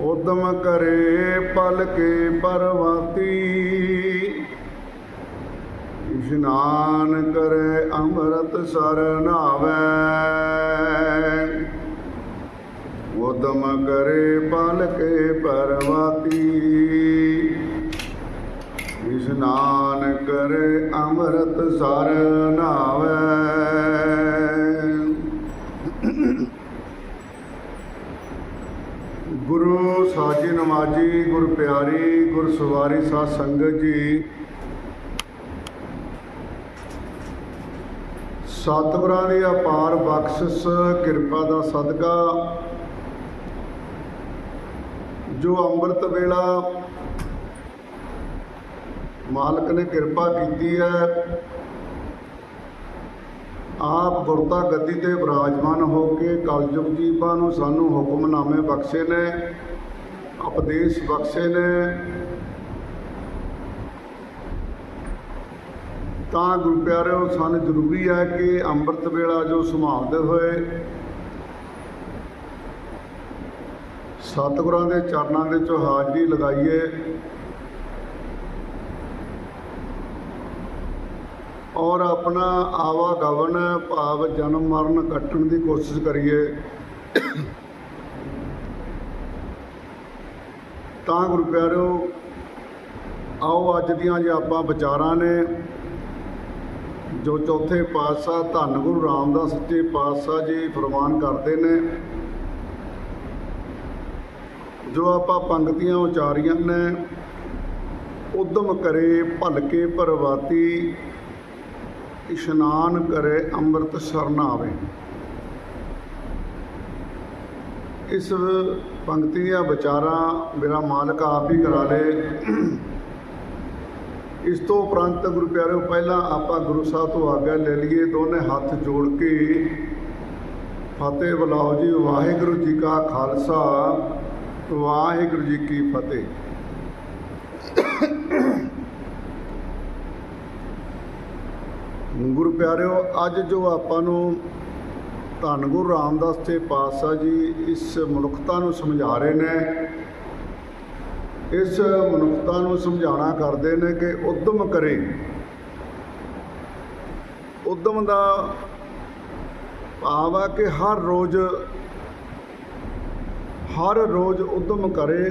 ਉਦਮ ਕਰੇ ਪਲ ਕੇ ਪਰਵਾਤੀ। ਇਸ਼ਨਾਨ ਕਰੇ ਅੰਮ੍ਰਿਤ ਸਰ ਨਾਵੇ ਉਦਮ ਕਰੇ ਪਲਕੇ ਪਰਵਾਤੀ। ਇਸ਼ਨਾਨ ਕਰੇ ਅੰਮ੍ਰਿਤ ਸਰ ਨਾਵੇ ਗੁਰੂ ਸਾਜੀ ਨਮਾਜੀ ਗੁਰ ਪਿਆਰੀ, ਗੁਰ ਸਵਾਰੀ ਸਾਧ ਸੰਗਤ ਜੀ। ਸਤਿਗੁਰਾਂ ਦੀ ਅਪਾਰ ਬਖਸ਼ਿਸ਼, ਕਿਰਪਾ ਦਾ ਸਦਕਾ। ਜੋ ਅੰਮ੍ਰਿਤ ਵੇਲਾ ਮਾਲਕ ਨੇ ਕਿਰਪਾ ਕੀਤੀ ਹੈ ਆਪ ਗੁਰਤਾ ਗੱਦੀ ਤੇ ਵਿਰਾਜਮਾਨ ਹੋ ਕੇ ਕਲਯੁਗ ਜੀਵਾਂ ਨੂੰ ਸਾਨੂੰ ਹੁਕਮਨਾਮੇ ਬਖਸ਼ੇ ਨੇ, ਉਪਦੇਸ਼ ਬਖਸ਼ੇ ਨੇ। ਤਾਂ ਗੁਰੂ ਪਿਆਰਿਓ, ਸਾਨੂੰ ਜ਼ਰੂਰੀ ਹੈ ਕਿ ਅੰਮ੍ਰਿਤ ਵੇਲਾ ਜੋ ਸੰਭਾਲਦੇ ਹੋਏ ਸਤਿਗੁਰਾਂ ਦੇ ਚਰਨਾਂ ਦੇ ਵਿੱਚ ਹਾਜ਼ਰੀ ਲਗਾਈਏ। ਔਰ ਆਪਣਾ ਆਵਾਗਵਨ ਭਾਵ ਜਨਮ ਮਰਨ ਕੱਟਣ ਦੀ ਕੋਸ਼ਿਸ਼ ਕਰੀਏ। ਤਾਂ ਗੁਰੂ ਪਿਆਰਿਓ ਆਓ ਅੱਜ ਦੀਆਂ ਜੇ ਆਪਾਂ ਵਿਚਾਰਾਂ ਨੇ, ਜੋ ਚੌਥੇ ਪਾਤਸ਼ਾਹ ਧੰਨ ਗੁਰੂ ਰਾਮਦਾਸ ਸੱਚੇ ਪਾਤਸ਼ਾਹ ਜੀ ਫਰਮਾਨ ਕਰਦੇ ਨੇ, ਜੋ ਆਪਾਂ ਪੰਕਤੀਆਂ ਉਚਾਰੀਆਂ ਨੇ, ਉਦਮ ਕਰੇ, ਭਲਕੇ ਪਰਵਾਤੀ ਇਸ਼ਨਾਨ ਕਰੇ, ਅੰਮ੍ਰਿਤ ਸ਼ਰਨ ਆਵੇ ਇਸ ਪੰਕਤੀ ਦੀਆਂ ਵਿਚਾਰਾਂ ਮੇਰਾ ਮਾਲਕ ਆਪ ਹੀ ਕਰਾ ਲੇ। ਇਸ ਤੋਂ ਉਪਰੰਤ ਗੁਰੂ ਪਿਆਰਿਓ, ਪਹਿਲਾਂ ਆਪਾਂ ਗੁਰੂ ਸਾਹਿਬ ਤੋਂ ਆਗਿਆ ਲੈ ਲਈਏ। ਦੋਨੇ ਹੱਥ ਜੋੜ ਕੇ ਫਤਿਹ ਬੁਲਾਓ ਜੀ। ਵਾਹਿਗੁਰੂ ਜੀ ਕਾ ਖਾਲਸਾ, ਵਾਹਿਗੁਰੂ ਜੀ ਕੀ ਫਤਿਹ। ਗੁਰੂ ਪਿਆਰਿਓ, ਅੱਜ ਜੋ ਆਪਾਂ ਨੂੰ ਧੰਨ ਗੁਰੂ ਰਾਮਦਾਸ ਜੀ, ਪਾਤਸ਼ਾਹ ਜੀ ਇਸ ਮਨੁੱਖਤਾ ਨੂੰ ਸਮਝਾ ਰਹੇ ਨੇ, ਇਸ ਮਨੁੱਖਤਾ ਨੂੰ ਸਮਝਾਉਣਾ ਕਰਦੇ ਨੇ ਕਿ ਉਦਮ ਕਰੇ। ਉਦਮ ਦਾ ਭਾਵ ਹੈ ਕਿ ਹਰ ਰੋਜ਼ ਹਰ ਰੋਜ਼ ਉਦਮ ਕਰੇ,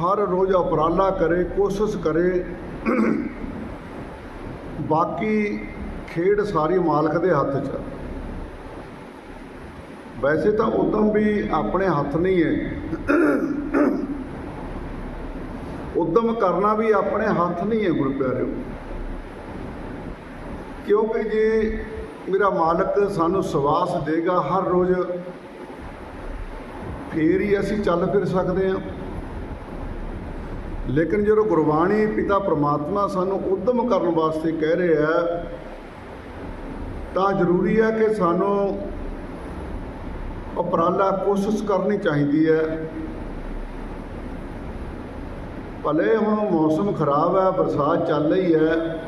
ਹਰ ਰੋਜ਼ ਉਪਰਾਲਾ ਕਰੇ, ਕੋਸ਼ਿਸ਼ ਕਰੇ। ਬਾਕੀ ਖੇਡ ਸਾਰੀ ਮਾਲਕ ਦੇ ਹੱਥ 'ਚ ਆ। ਵੈਸੇ ਤਾਂ ਉਦਮ ਵੀ ਆਪਣੇ ਹੱਥ ਨਹੀਂ ਹੈ। ਉਦਮ ਕਰਨਾ ਵੀ ਆਪਣੇ ਹੱਥ ਨਹੀਂ ਹੈ ਗੁਰੂ ਪਿਆਰਿਓ ਕਿਉਂਕਿ ਜੇ ਮੇਰਾ ਮਾਲਕ ਸਾਨੂੰ ਸਵਾਸ ਦੇਗਾ ਹਰ ਰੋਜ਼, ਫੇਰ ਹੀ ਅਸੀਂ ਚੱਲ ਫਿਰ ਸਕਦੇ ਹਾਂ। ਲੇਕਿਨ ਜਦੋਂ ਗੁਰਬਾਣੀ ਪਿਤਾ ਪ੍ਰਮਾਤਮਾ ਸਾਨੂੰ ਉਦਮ ਕਰਨ ਵਾਸਤੇ ਕਹਿ ਰਿਹਾ ਹੈ ਤਾਂ ਜ਼ਰੂਰੀ ਹੈ ਕਿ ਸਾਨੂੰ ਉਪਰਾਲਾ ਕੋਸ਼ਿਸ਼ ਕਰਨੀ ਚਾਹੀਦੀ ਹੈ। ਭਲੇ ਹੁਣ ਮੌਸਮ ਖਰਾਬ ਹੈ ਬਰਸਾਤ ਚੱਲ ਰਹੀ ਹੈ।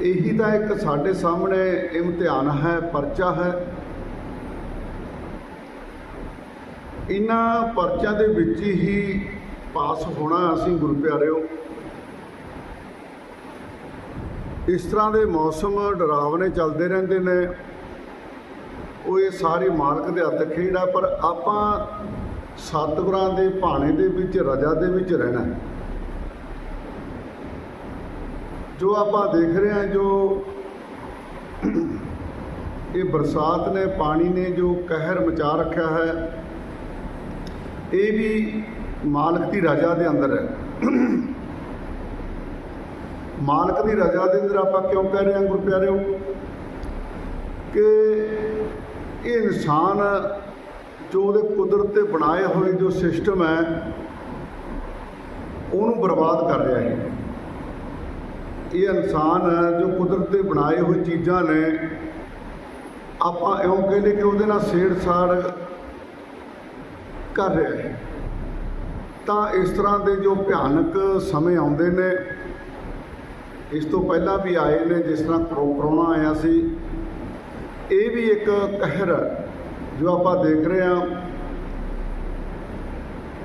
ਇਹੀ ਤਾਂ ਇੱਕ ਸਾਡੇ ਸਾਹਮਣੇ ਇਮਤਿਹਾਨ ਹੈ, ਪਰਚਾ ਹੈ। ਇਹਨਾਂ ਪਰਚਿਆਂ ਦੇ ਵਿੱਚ ਹੀ ਪਾਸ ਹੋਣਾ ਅਸੀਂ ਗੁਰੂ ਪਿਆਰਿਓ। ਇਸ ਤਰ੍ਹਾਂ ਦੇ ਮੌਸਮ ਡਰਾਵਨੇ ਚੱਲਦੇ ਰਹਿੰਦੇ ਨੇ। ਉਹ ਇਹ ਸਾਰੇ ਮਾਲਕ ਦੇ ਹੱਥ ਖੇਡ ਆ, ਪਰ ਆਪਾਂ ਸਤਿਗੁਰਾਂ ਦੇ ਭਾਣੇ ਦੇ ਵਿੱਚ, ਰਜਾ ਦੇ ਵਿੱਚ ਰਹਿਣਾ ਜੋ ਆਪਾਂ ਦੇਖ ਰਹੇ ਹਾਂ, ਜੋ ਇਹ ਬਰਸਾਤ ਨੇ, ਪਾਣੀ ਨੇ ਜੋ ਕਹਿਰ ਮਚਾ ਰੱਖਿਆ ਹੈ ਇਹ ਵੀ ਮਾਲਕ ਦੀ ਰਜ਼ਾ ਦੇ ਅੰਦਰ ਹੈ। ਮਾਲਕ ਦੀ ਰਜ਼ਾ ਦੇ ਅੰਦਰ ਆਪਾਂ ਕਿਉਂ ਕਹਿ ਰਹੇ ਹਾਂ ਗੁਰੂ ਪਿਆਰਿਓ ਕਿ ਇਹ ਇਨਸਾਨ ਜੋ ਉਹਦੇ ਕੁਦਰਤ ਤੇ ਬਣਾਏ ਹੋਏ ਜੋ ਸਿਸਟਮ ਹੈ, ਉਹਨੂੰ ਬਰਬਾਦ ਕਰ ਰਿਹਾ ਹੈ। ਇਹ ਇਨਸਾਨ ਜੋ ਕੁਦਰਤ ਤੇ ਬਣਾਏ ਹੋਏ ਚੀਜ਼ਾਂ ਨੇ, ਆਪਾਂ ਇਉਂ ਕਹਿੰਦੇ ਕਿ ਉਹਦੇ ਨਾਲ ਛੇੜਛਾੜ ਕਰ ਰਿਹਾ ਹੈ। ਤਾਂ ਇਸ ਤਰ੍ਹਾਂ ਦੇ ਜੋ ਭਿਆਨਕ ਸਮੇਂ ਆਉਂਦੇ ਨੇ, ਇਸ ਤੋਂ ਪਹਿਲਾਂ ਵੀ ਆਏ ਨੇ, ਜਿਸ ਤਰ੍ਹਾਂ ਕਰੋ- ਕਰੋਨਾ ਆਇਆ ਸੀ, ਇਹ ਵੀ ਇੱਕ ਕਹਿਰ ਜੋ ਆਪਾਂ ਦੇਖ ਰਹੇ ਹਾਂ।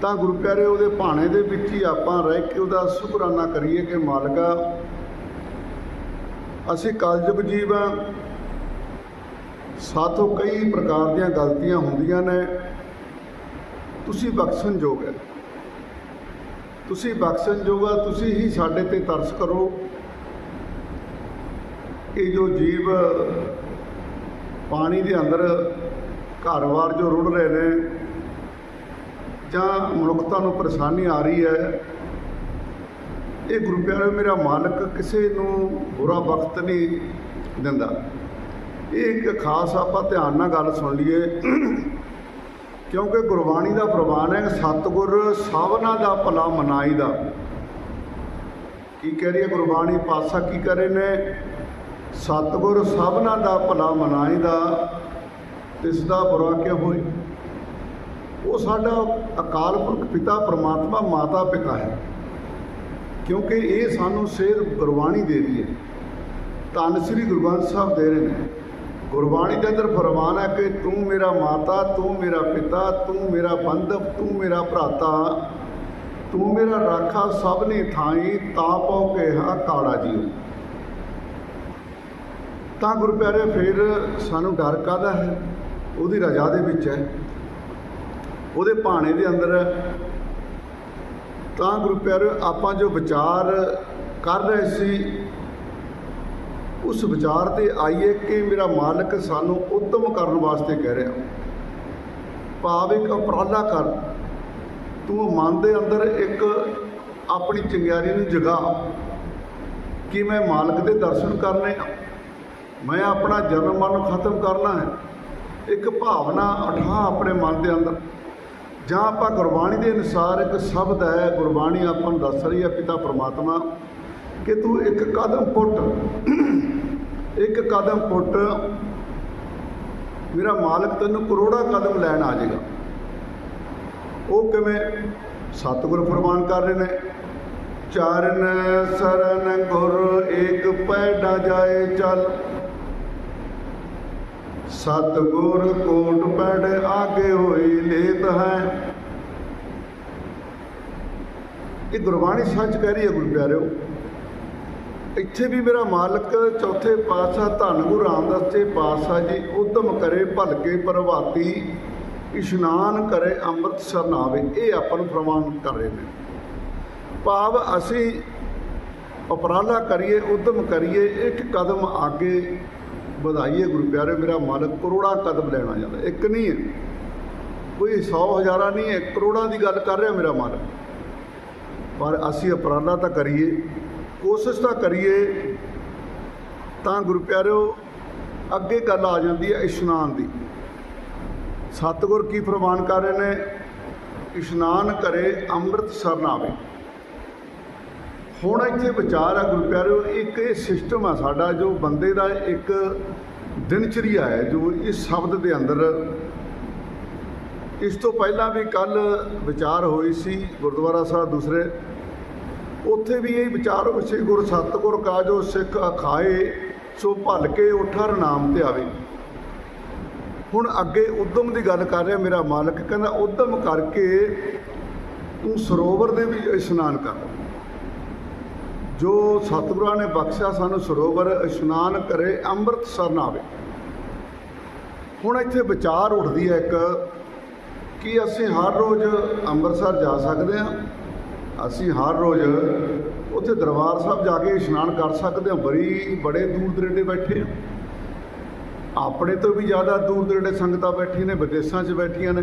ਤਾਂ ਗੁਰੂ ਪਿਆਰੇ, ਉਹਦੇ ਭਾਣੇ ਦੇ ਵਿੱਚ ਹੀ ਆਪਾਂ ਰਹਿ ਕੇ ਉਹਦਾ ਸ਼ੁਕਰਾਨਾ ਕਰੀਏ ਕਿ ਮਾਲਕਾ ਅਸੀਂ ਕਲਯੁਗ ਜੀਵ ਹਾਂ। ਸਾਥੋਂ ਕਈ ਪ੍ਰਕਾਰ ਦੀਆਂ ਗਲਤੀਆਂ ਹੁੰਦੀਆਂ ਨੇ। ਤੁਸੀਂ ਬਖਸ਼ਣਯੋਗ ਹੈ। ਤੁਸੀਂ ਬਖਸ਼ਣਯੋਗ ਆ, ਤੁਸੀਂ ਹੀ ਸਾਡੇ ਤੇ ਤਰਸ ਕਰੋ। ਇਹ ਜੋ ਜੀਵ ਪਾਣੀ ਦੇ ਅੰਦਰ ਘਰ-ਬਾਰ ਜੋ ਰੁੜ ਰਹੇ ਨੇ, ਜਾਂ ਮਨੁੱਖਤਾ ਨੂੰ ਪਰੇਸ਼ਾਨੀ ਆ ਰਹੀ ਹੈ, ਇਹ ਗੁਰੂ ਪਿਆਰੇ ਮੇਰਾ ਮਾਲਕ ਕਿਸੇ ਨੂੰ ਬੁਰਾ ਵਕਤ ਨਹੀਂ ਦਿੰਦਾ। ਇਹ ਇੱਕ ਖਾਸ ਆਪਾਂ ਧਿਆਨ ਨਾਲ ਗੱਲ ਸੁਣ ਲਈਏ। ਕਿਉਂਕਿ ਗੁਰਬਾਣੀ ਦਾ ਪ੍ਰਵਾਨ ਹੈ, ਸਤਿਗੁਰ ਸਭਨਾ ਦਾ ਭਲਾ ਮਨਾਈ ਦਾ ਕੀ ਕਹਿ ਰਹੀ ਹੈ ਗੁਰਬਾਣੀ? ਪਾਸਾ ਕੀ ਕਰੇ ਨੇ? ਸਤਿਗੁਰ ਸਭਨਾ ਦਾ ਭਲਾ ਮਨਾਈਦਾ ਤਿਸ ਦਾ ਬੁਰਾ ਕਿਉ ਹੋਏ? ਉਹ ਸਾਡਾ ਅਕਾਲ ਪੁਰਖ ਪਿਤਾ ਪ੍ਰਮਾਤਮਾ ਮਾਤਾ ਪਿਤਾ ਹੈ। ਕਿਉਂਕਿ ਇਹ ਸਾਨੂੰ ਸੇਧ ਗੁਰਬਾਣੀ ਦੇ ਰਹੀ ਹੈ। ਧੰਨ ਸ੍ਰੀ ਗੁਰੂ ਗ੍ਰੰਥ ਸਾਹਿਬ ਦੇ ਰਹੇ ਨੇ। ਗੁਰਬਾਣੀ ਦੇ ਅੰਦਰ ਫਰਮਾਨ ਹੈ ਕਿ ਤੂੰ ਮੇਰਾ ਮਾਤਾ, ਤੂੰ ਮੇਰਾ ਪਿਤਾ, ਤੂੰ ਮੇਰਾ ਬੰਧਵ, ਤੂੰ ਮੇਰਾ ਭਰਾਤਾ, ਤੂੰ ਮੇਰਾ ਰਾਖਾ ਸਭ ਨੇ ਥਾਈ, ਤਾਂ ਪਉ ਹਾਂ ਕਾੜਾ ਜੀਓ। ਤਾਂ ਗੁਰੂ ਪਿਆਰੇ, ਫਿਰ ਸਾਨੂੰ ਡਰ ਕਾਦਾ ਹੈ? ਉਹਦੀ ਰਜਾ ਦੇ ਵਿੱਚ ਹੈ। ਉਹਦੇ ਭਾਣੇ ਦੇ ਅੰਦਰ ਤਾਂ ਗੁਰੂ ਪਿਆਰੇ, ਆਪਾਂ ਜੋ ਵਿਚਾਰ ਕਰ ਰਹੇ ਸੀ ਉਸ ਵਿਚਾਰ ਤੇ ਆਈਏ ਕਿ ਮੇਰਾ ਮਾਲਕ ਸਾਨੂੰ ਉਤਮ ਕਰਨ ਵਾਸਤੇ ਕਹਿ ਰਿਹਾ। ਭਾਵ ਇੱਕ ਉਪਰਾਲਾ ਕਰ। ਤੂੰ ਮਨ ਦੇ ਅੰਦਰ ਇੱਕ ਆਪਣੀ ਚੰਗਿਆਰੀ ਨੂੰ ਜਗਾ ਕਿ ਮੈਂ ਮਾਲਕ ਦੇ ਦਰਸ਼ਨ ਕਰਨੇ ਆ। ਮੈਂ ਆਪਣਾ ਜਨਮ ਮਨ ਖਤਮ ਕਰਨਾ ਹੈ। ਇੱਕ ਭਾਵਨਾ ਅਠਾਹ ਆਪਣੇ ਮਨ ਦੇ ਅੰਦਰ। ਜਾਂ ਆਪਾਂ ਗੁਰਬਾਣੀ ਦੇ ਅਨੁਸਾਰ ਇੱਕ ਸ਼ਬਦ ਹੈ, ਗੁਰਬਾਣੀ ਆਪਾਂ ਨੂੰ ਦੱਸ ਰਹੀ ਹੈ ਪਿਤਾ ਪ੍ਰਮਾਤਮਾ, ਕਿ ਤੂੰ ਇੱਕ ਕਦਮ ਪੁੱਟ ਇੱਕ ਕਦਮ ਪੁੱਟ ਮੇਰਾ ਮਾਲਕ ਤੈਨੂੰ ਕਰੋੜਾ ਕਦਮ ਲੈਣ ਆ ਜਾਏਗਾ। ਉਹ ਕਿਵੇਂ? ਸਤਿਗੁਰ ਫਰਮਾਨ ਕਰ ਰਹੇ ਨੇ, ਚਰਨ ਸਰਨ ਗੁਰ ਏਕ ਪੈਡਾ ਜਾਏ ਚੱਲ। ਸਤਿਗੁਰ ਕੋਟ ਪੈੜ ਆਗੇ ਹੋਈ ਲੇਤ ਹੈ। ਇਹ ਗੁਰਬਾਣੀ ਸੱਚ ਕਹਿ ਰਹੀ ਹੈ ਗੁਰੂ ਪਿਆਰਿਓ। ਇੱਥੇ ਵੀ ਮੇਰਾ ਮਾਲਕ, ਚੌਥੇ ਪਾਤਸ਼ਾਹ ਧੰਨ ਗੁਰੂ ਰਾਮਦਾਸ ਜੀ, ਪਾਤਸ਼ਾਹ ਜੀ, ਉਦਮ ਕਰੇ ਭਲਕੇ ਪ੍ਰਭਾਤੀ, ਇਸ਼ਨਾਨ ਕਰੇ ਅੰਮ੍ਰਿਤ ਸਰਨਾਵੇ ਇਹ ਆਪਾਂ ਨੂੰ ਪ੍ਰਮਾਣ ਕਰ ਰਹੇ ਨੇ। ਭਾਵ ਅਸੀਂ ਉਪਰਾਲਾ ਕਰੀਏ, ਉਦਮ ਕਰੀਏ, ਇੱਕ ਕਦਮ ਅੱਗੇ ਵਧਾਈਏ ਗੁਰੂ ਪਿਆਰੇ, ਮੇਰਾ ਮਾਲਕ ਕਰੋੜਾਂ ਕਦਮ ਲੈਣਾ ਜਾਂਦਾ, ਇੱਕ ਨਹੀਂ ਹੈ। ਕੋਈ 100 ਹਜ਼ਾਰਾਂ ਨਹੀਂ ਹੈ, ਕਰੋੜਾਂ ਦੀ ਗੱਲ ਕਰ ਰਿਹਾ ਮੇਰਾ ਮਾਲਕ। ਪਰ ਅਸੀਂ ਉਪਰਾਲਾ ਤਾਂ ਕਰੀਏ। ਕੋਸ਼ਿਸ਼ ਤਾਂ ਕਰੀਏ ਤਾਂ ਗੁਰੂ ਪਿਆਰਿਓ, ਅੱਗੇ ਗੱਲ ਆ ਜਾਂਦੀ ਹੈ ਇਸ਼ਨਾਨ ਦੀ। ਸਤਿਗੁਰ ਕੀ ਫਰਮਾਨ ਕਰ ਰਹੇ ਨੇ, ਇਸ਼ਨਾਨ ਕਰੇ ਅੰਮ੍ਰਿਤ ਸਰਨਾਵੇ ਹੁਣ ਇੱਥੇ ਵਿਚਾਰ ਆ ਗੁਰੂ ਪਿਆਰਿਓ, ਇੱਕ ਇਹ ਸਿਸਟਮ ਆ ਸਾਡਾ, ਜੋ ਬੰਦੇ ਦਾ ਇੱਕ ਦਿਨਚਰੀਆ ਹੈ, ਜੋ ਇਸ ਸ਼ਬਦ ਦੇ ਅੰਦਰ ਇਸ ਤੋਂ ਪਹਿਲਾਂ ਵੀ ਕੱਲ ਵਿਚਾਰ ਹੋਈ ਸੀ ਗੁਰਦੁਆਰਾ ਸਾਹਿਬ ਦੂਸਰੇ ਉੱਥੇ ਵੀ ਇਹ ਵਿਚਾਰ ਹੋਈ ਗੁਰ ਸਤਿਗੁਰ ਕਾ ਜੋ ਸਿੱਖ ਅਖਾਏ, ਸੋ ਭਲ ਕੇ ਉਠਰ ਨਾਮ ਤੇ ਆਵੇ। ਹੁਣ ਅੱਗੇ ਉਦਮ ਦੀ ਗੱਲ ਕਰ ਰਿਹਾ ਮੇਰਾ ਮਾਲਕ, ਕਹਿੰਦਾ ਉਦਮ ਕਰਕੇ ਤੂੰ ਸਰੋਵਰ ਦੇ ਵਿੱਚ ਇਸ਼ਨਾਨ ਕਰ। ਜੋ ਸਤਿਗੁਰਾਂ ਨੇ ਬਖਸ਼ਿਆ ਸਾਨੂੰ ਸਰੋਵਰ, ਇਸ਼ਨਾਨ ਕਰੇ ਅੰਮ੍ਰਿਤ ਸਰਨਾਵੇ ਹੁਣ ਇੱਥੇ ਵਿਚਾਰ ਉੱਠਦੀ ਹੈ ਇੱਕ, ਕਿ ਅਸੀਂ ਹਰ ਰੋਜ਼ ਅੰਮ੍ਰਿਤਸਰ ਜਾ ਸਕਦੇ ਹਾਂ ਅਸੀਂ ਹਰ ਰੋਜ਼ ਉੱਥੇ ਦਰਬਾਰ ਸਾਹਿਬ ਜਾ ਕੇ ਇਸ਼ਨਾਨ ਕਰ ਸਕਦੇ ਹਾਂ। ਬੜੀ, ਬੜੇ ਦੂਰ ਦਰੇਡੇ ਬੈਠੇ ਆ ਆਪਣੇ ਤੋਂ ਵੀ ਜ਼ਿਆਦਾ ਦੂਰ ਦਰੇਡੇ ਸੰਗਤਾਂ ਬੈਠੀਆਂ ਨੇ, ਵਿਦੇਸ਼ਾਂ 'ਚ ਬੈਠੀਆਂ ਨੇ।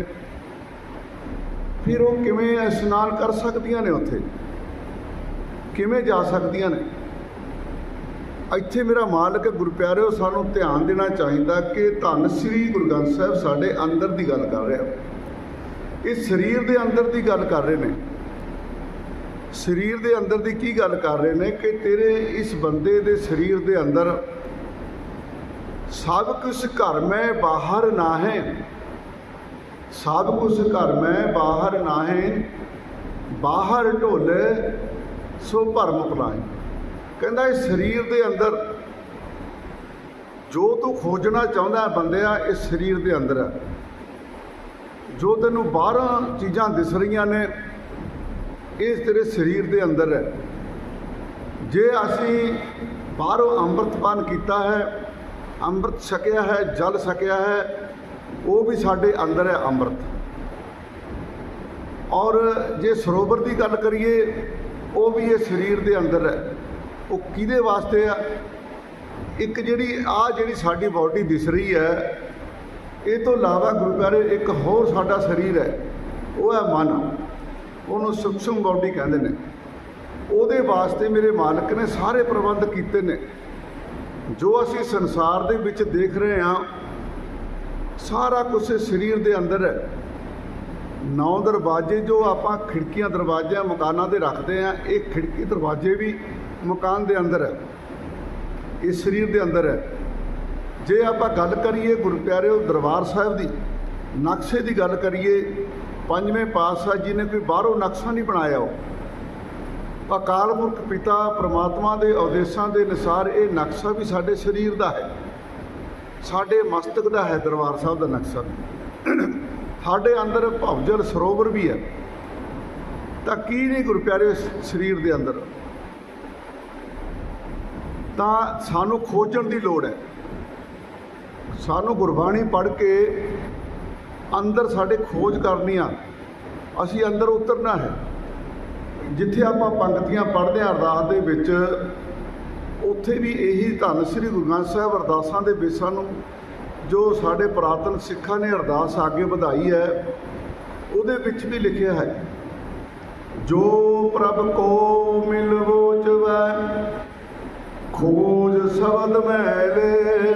ਫਿਰ ਉਹ ਕਿਵੇਂ ਇਸ਼ਨਾਨ ਕਰ ਸਕਦੀਆਂ ਨੇ ਉੱਥੇ? ਕਿਵੇਂ ਜਾ ਸਕਦੀਆਂ ਨੇ? ਇੱਥੇ ਮੇਰਾ ਮਾਲਕ ਗੁਰੂ ਪਿਆਰਿਓ, ਸਾਨੂੰ ਧਿਆਨ ਦੇਣਾ ਚਾਹੀਦਾ ਕਿ ਧੰਨ ਸ੍ਰੀ ਗੁਰੂ ਗ੍ਰੰਥ ਸਾਹਿਬ ਸਾਡੇ ਅੰਦਰ ਦੀ ਗੱਲ ਕਰ ਰਿਹਾ। ਇਹ ਸਰੀਰ ਦੇ ਅੰਦਰ ਦੀ ਗੱਲ ਕਰ ਰਹੇ ਨੇ। ਸਰੀਰ ਦੇ ਅੰਦਰ ਦੀ ਕੀ ਗੱਲ ਕਰ ਰਹੇ ਨੇ ਕਿ ਤੇਰੇ ਇਸ ਬੰਦੇ ਦੇ ਸਰੀਰ ਦੇ ਅੰਦਰ ਸਭ ਕੁਝ ਘਰ ਮੈਂ, ਬਾਹਰ ਨਾ ਹੈ। ਸਭ ਕੁਝ ਘਰ ਮੈਂ, ਬਾਹਰ ਨਾ ਹੈ। ਬਾਹਰ ਢੋਲੇ ਸੋ ਭਰਮ ਭਲਾਈ ਕਹਿੰਦਾ ਇਹ ਸਰੀਰ ਦੇ ਅੰਦਰ ਜੋ ਤੂੰ ਖੋਜਣਾ ਚਾਹੁੰਦਾ ਹੈ ਬੰਦਿਆ ਇਸ ਸਰੀਰ ਦੇ ਅੰਦਰ ਹੈ ਜੋ ਤੈਨੂੰ ਬਾਹਰਾਂ ਚੀਜ਼ਾਂ ਦਿਸ ਰਹੀਆਂ ਨੇ ਇਹ ਤੇਰੇ ਸਰੀਰ ਦੇ ਅੰਦਰ ਹੈ। ਜੇ ਅਸੀਂ ਬਾਹਰੋਂ ਅੰਮ੍ਰਿਤਪਾਨ ਕੀਤਾ ਹੈ, ਅੰਮ੍ਰਿਤ ਛਕਿਆ ਹੈ, ਜਲ ਛਕਿਆ ਹੈ, ਉਹ ਵੀ ਸਾਡੇ ਅੰਦਰ ਹੈ ਅੰਮ੍ਰਿਤ। ਔਰ ਜੇ ਸਰੋਵਰ ਦੀ ਗੱਲ ਕਰੀਏ, ਉਹ ਵੀ ਇਹ ਸਰੀਰ ਦੇ ਅੰਦਰ ਹੈ। ਉਹ ਕਿਹਦੇ ਵਾਸਤੇ ਆ? ਇੱਕ ਜਿਹੜੀ ਆ ਜਿਹੜੀ ਸਾਡੀ ਬਾਡੀ ਦਿਸ ਰਹੀ ਹੈ, ਇਹ ਤੋਂ ਇਲਾਵਾ ਗੁਰੂ ਪਿਆਰੇ, ਇੱਕ ਹੋਰ ਸਾਡਾ ਸਰੀਰ ਹੈ, ਉਹ ਹੈ ਮਨ। ਉਹਨੂੰ ਸੂਖਸ਼ਮ ਬਾਡੀ ਕਹਿੰਦੇ ਨੇ। ਉਹਦੇ ਵਾਸਤੇ ਮੇਰੇ ਮਾਲਕ ਨੇ ਸਾਰੇ ਪ੍ਰਬੰਧ ਕੀਤੇ ਨੇ। ਜੋ ਅਸੀਂ ਸੰਸਾਰ ਦੇ ਵਿੱਚ ਦੇਖ ਰਹੇ ਹਾਂ, ਸਾਰਾ ਕੁਝ ਸਰੀਰ ਦੇ ਅੰਦਰ ਹੈ। ਨੌ ਦਰਵਾਜ਼ੇ ਜੋ ਆਪਾਂ ਖਿੜਕੀਆਂ, ਦਰਵਾਜ਼ਿਆਂ, ਮਕਾਨਾਂ ਦੇ ਰੱਖਦੇ ਆ ਇਹ ਖਿੜਕੀ ਦਰਵਾਜ਼ੇ ਵੀ ਮਕਾਨ ਦੇ ਅੰਦਰ ਹੈ। ਇਹ ਸਰੀਰ ਦੇ ਅੰਦਰ ਹੈ। ਜੇ ਆਪਾਂ ਗੱਲ ਕਰੀਏ ਗੁਰੂ ਪਿਆਰਿਓ ਦਰਬਾਰ ਸਾਹਿਬ ਦੀ, ਨਕਸ਼ੇ ਦੀ ਗੱਲ ਕਰੀਏ ਪੰਜਵੇਂ ਪਾਤਸ਼ਾਹ ਜੀ ਨੇ ਕੋਈ ਬਾਹਰੋਂ ਨਕਸ਼ਾ ਨਹੀਂ ਬਣਾਇਆ ਉਹ। ਅਕਾਲ ਪੁਰਖ ਪਿਤਾ ਪ੍ਰਮਾਤਮਾ ਦੇ ਉਦੇਸ਼ਾਂ ਦੇ ਅਨੁਸਾਰ ਇਹ ਨਕਸ਼ਾ ਵੀ ਸਾਡੇ ਸਰੀਰ ਦਾ ਹੈ। ਸਾਡੇ ਮਸਤਕ ਦਾ ਹੈ ਦਰਬਾਰ ਸਾਹਿਬ ਦਾ ਨਕਸ਼ਾ। ਸਾਡੇ ਅੰਦਰ ਭਵਜਲ ਸਰੋਵਰ ਵੀ ਹੈ। ਤਾਂ ਕੀ ਨਹੀਂ ਗੁਰੂ ਪਿਆਰੇ ਸਰੀਰ ਦੇ ਅੰਦਰ? ਤਾਂ ਸਾਨੂੰ ਖੋਜਣ ਦੀ ਲੋੜ ਹੈ। ਸਾਨੂੰ ਗੁਰਬਾਣੀ ਪੜ੍ਹ ਕੇ ਅੰਦਰ ਸਾਡੇ ਖੋਜ ਕਰਨੀ ਆ, ਅਸੀਂ ਅੰਦਰ ਉਤਰਨਾ ਹੈ। ਜਿੱਥੇ ਆਪਾਂ ਪੰਕਤੀਆਂ ਪੜ੍ਹਦੇ ਹਾਂ ਅਰਦਾਸ ਦੇ ਵਿੱਚ, ਉੱਥੇ ਵੀ ਇਹੀ ਧੰਨ ਸ੍ਰੀ ਗੁਰੂ ਗ੍ਰੰਥ ਸਾਹਿਬ ਅਰਦਾਸਾਂ ਦੇ ਵਿੱਚ ਸਾਨੂੰ ਜੋ ਸਾਡੇ ਪੁਰਾਤਨ ਸਿੱਖਾਂ ਨੇ ਅਰਦਾਸ ਅੱਗੇ ਵਧਾਈ ਹੈ, ਉਹਦੇ ਵਿੱਚ ਵੀ ਲਿਖਿਆ ਹੈ, ਜੋ ਪ੍ਰਭ ਕੋ ਮਿਲਵੋ ਚਵੈ ਖੋਜ ਸ਼ਬਦ ਮੈਲੇ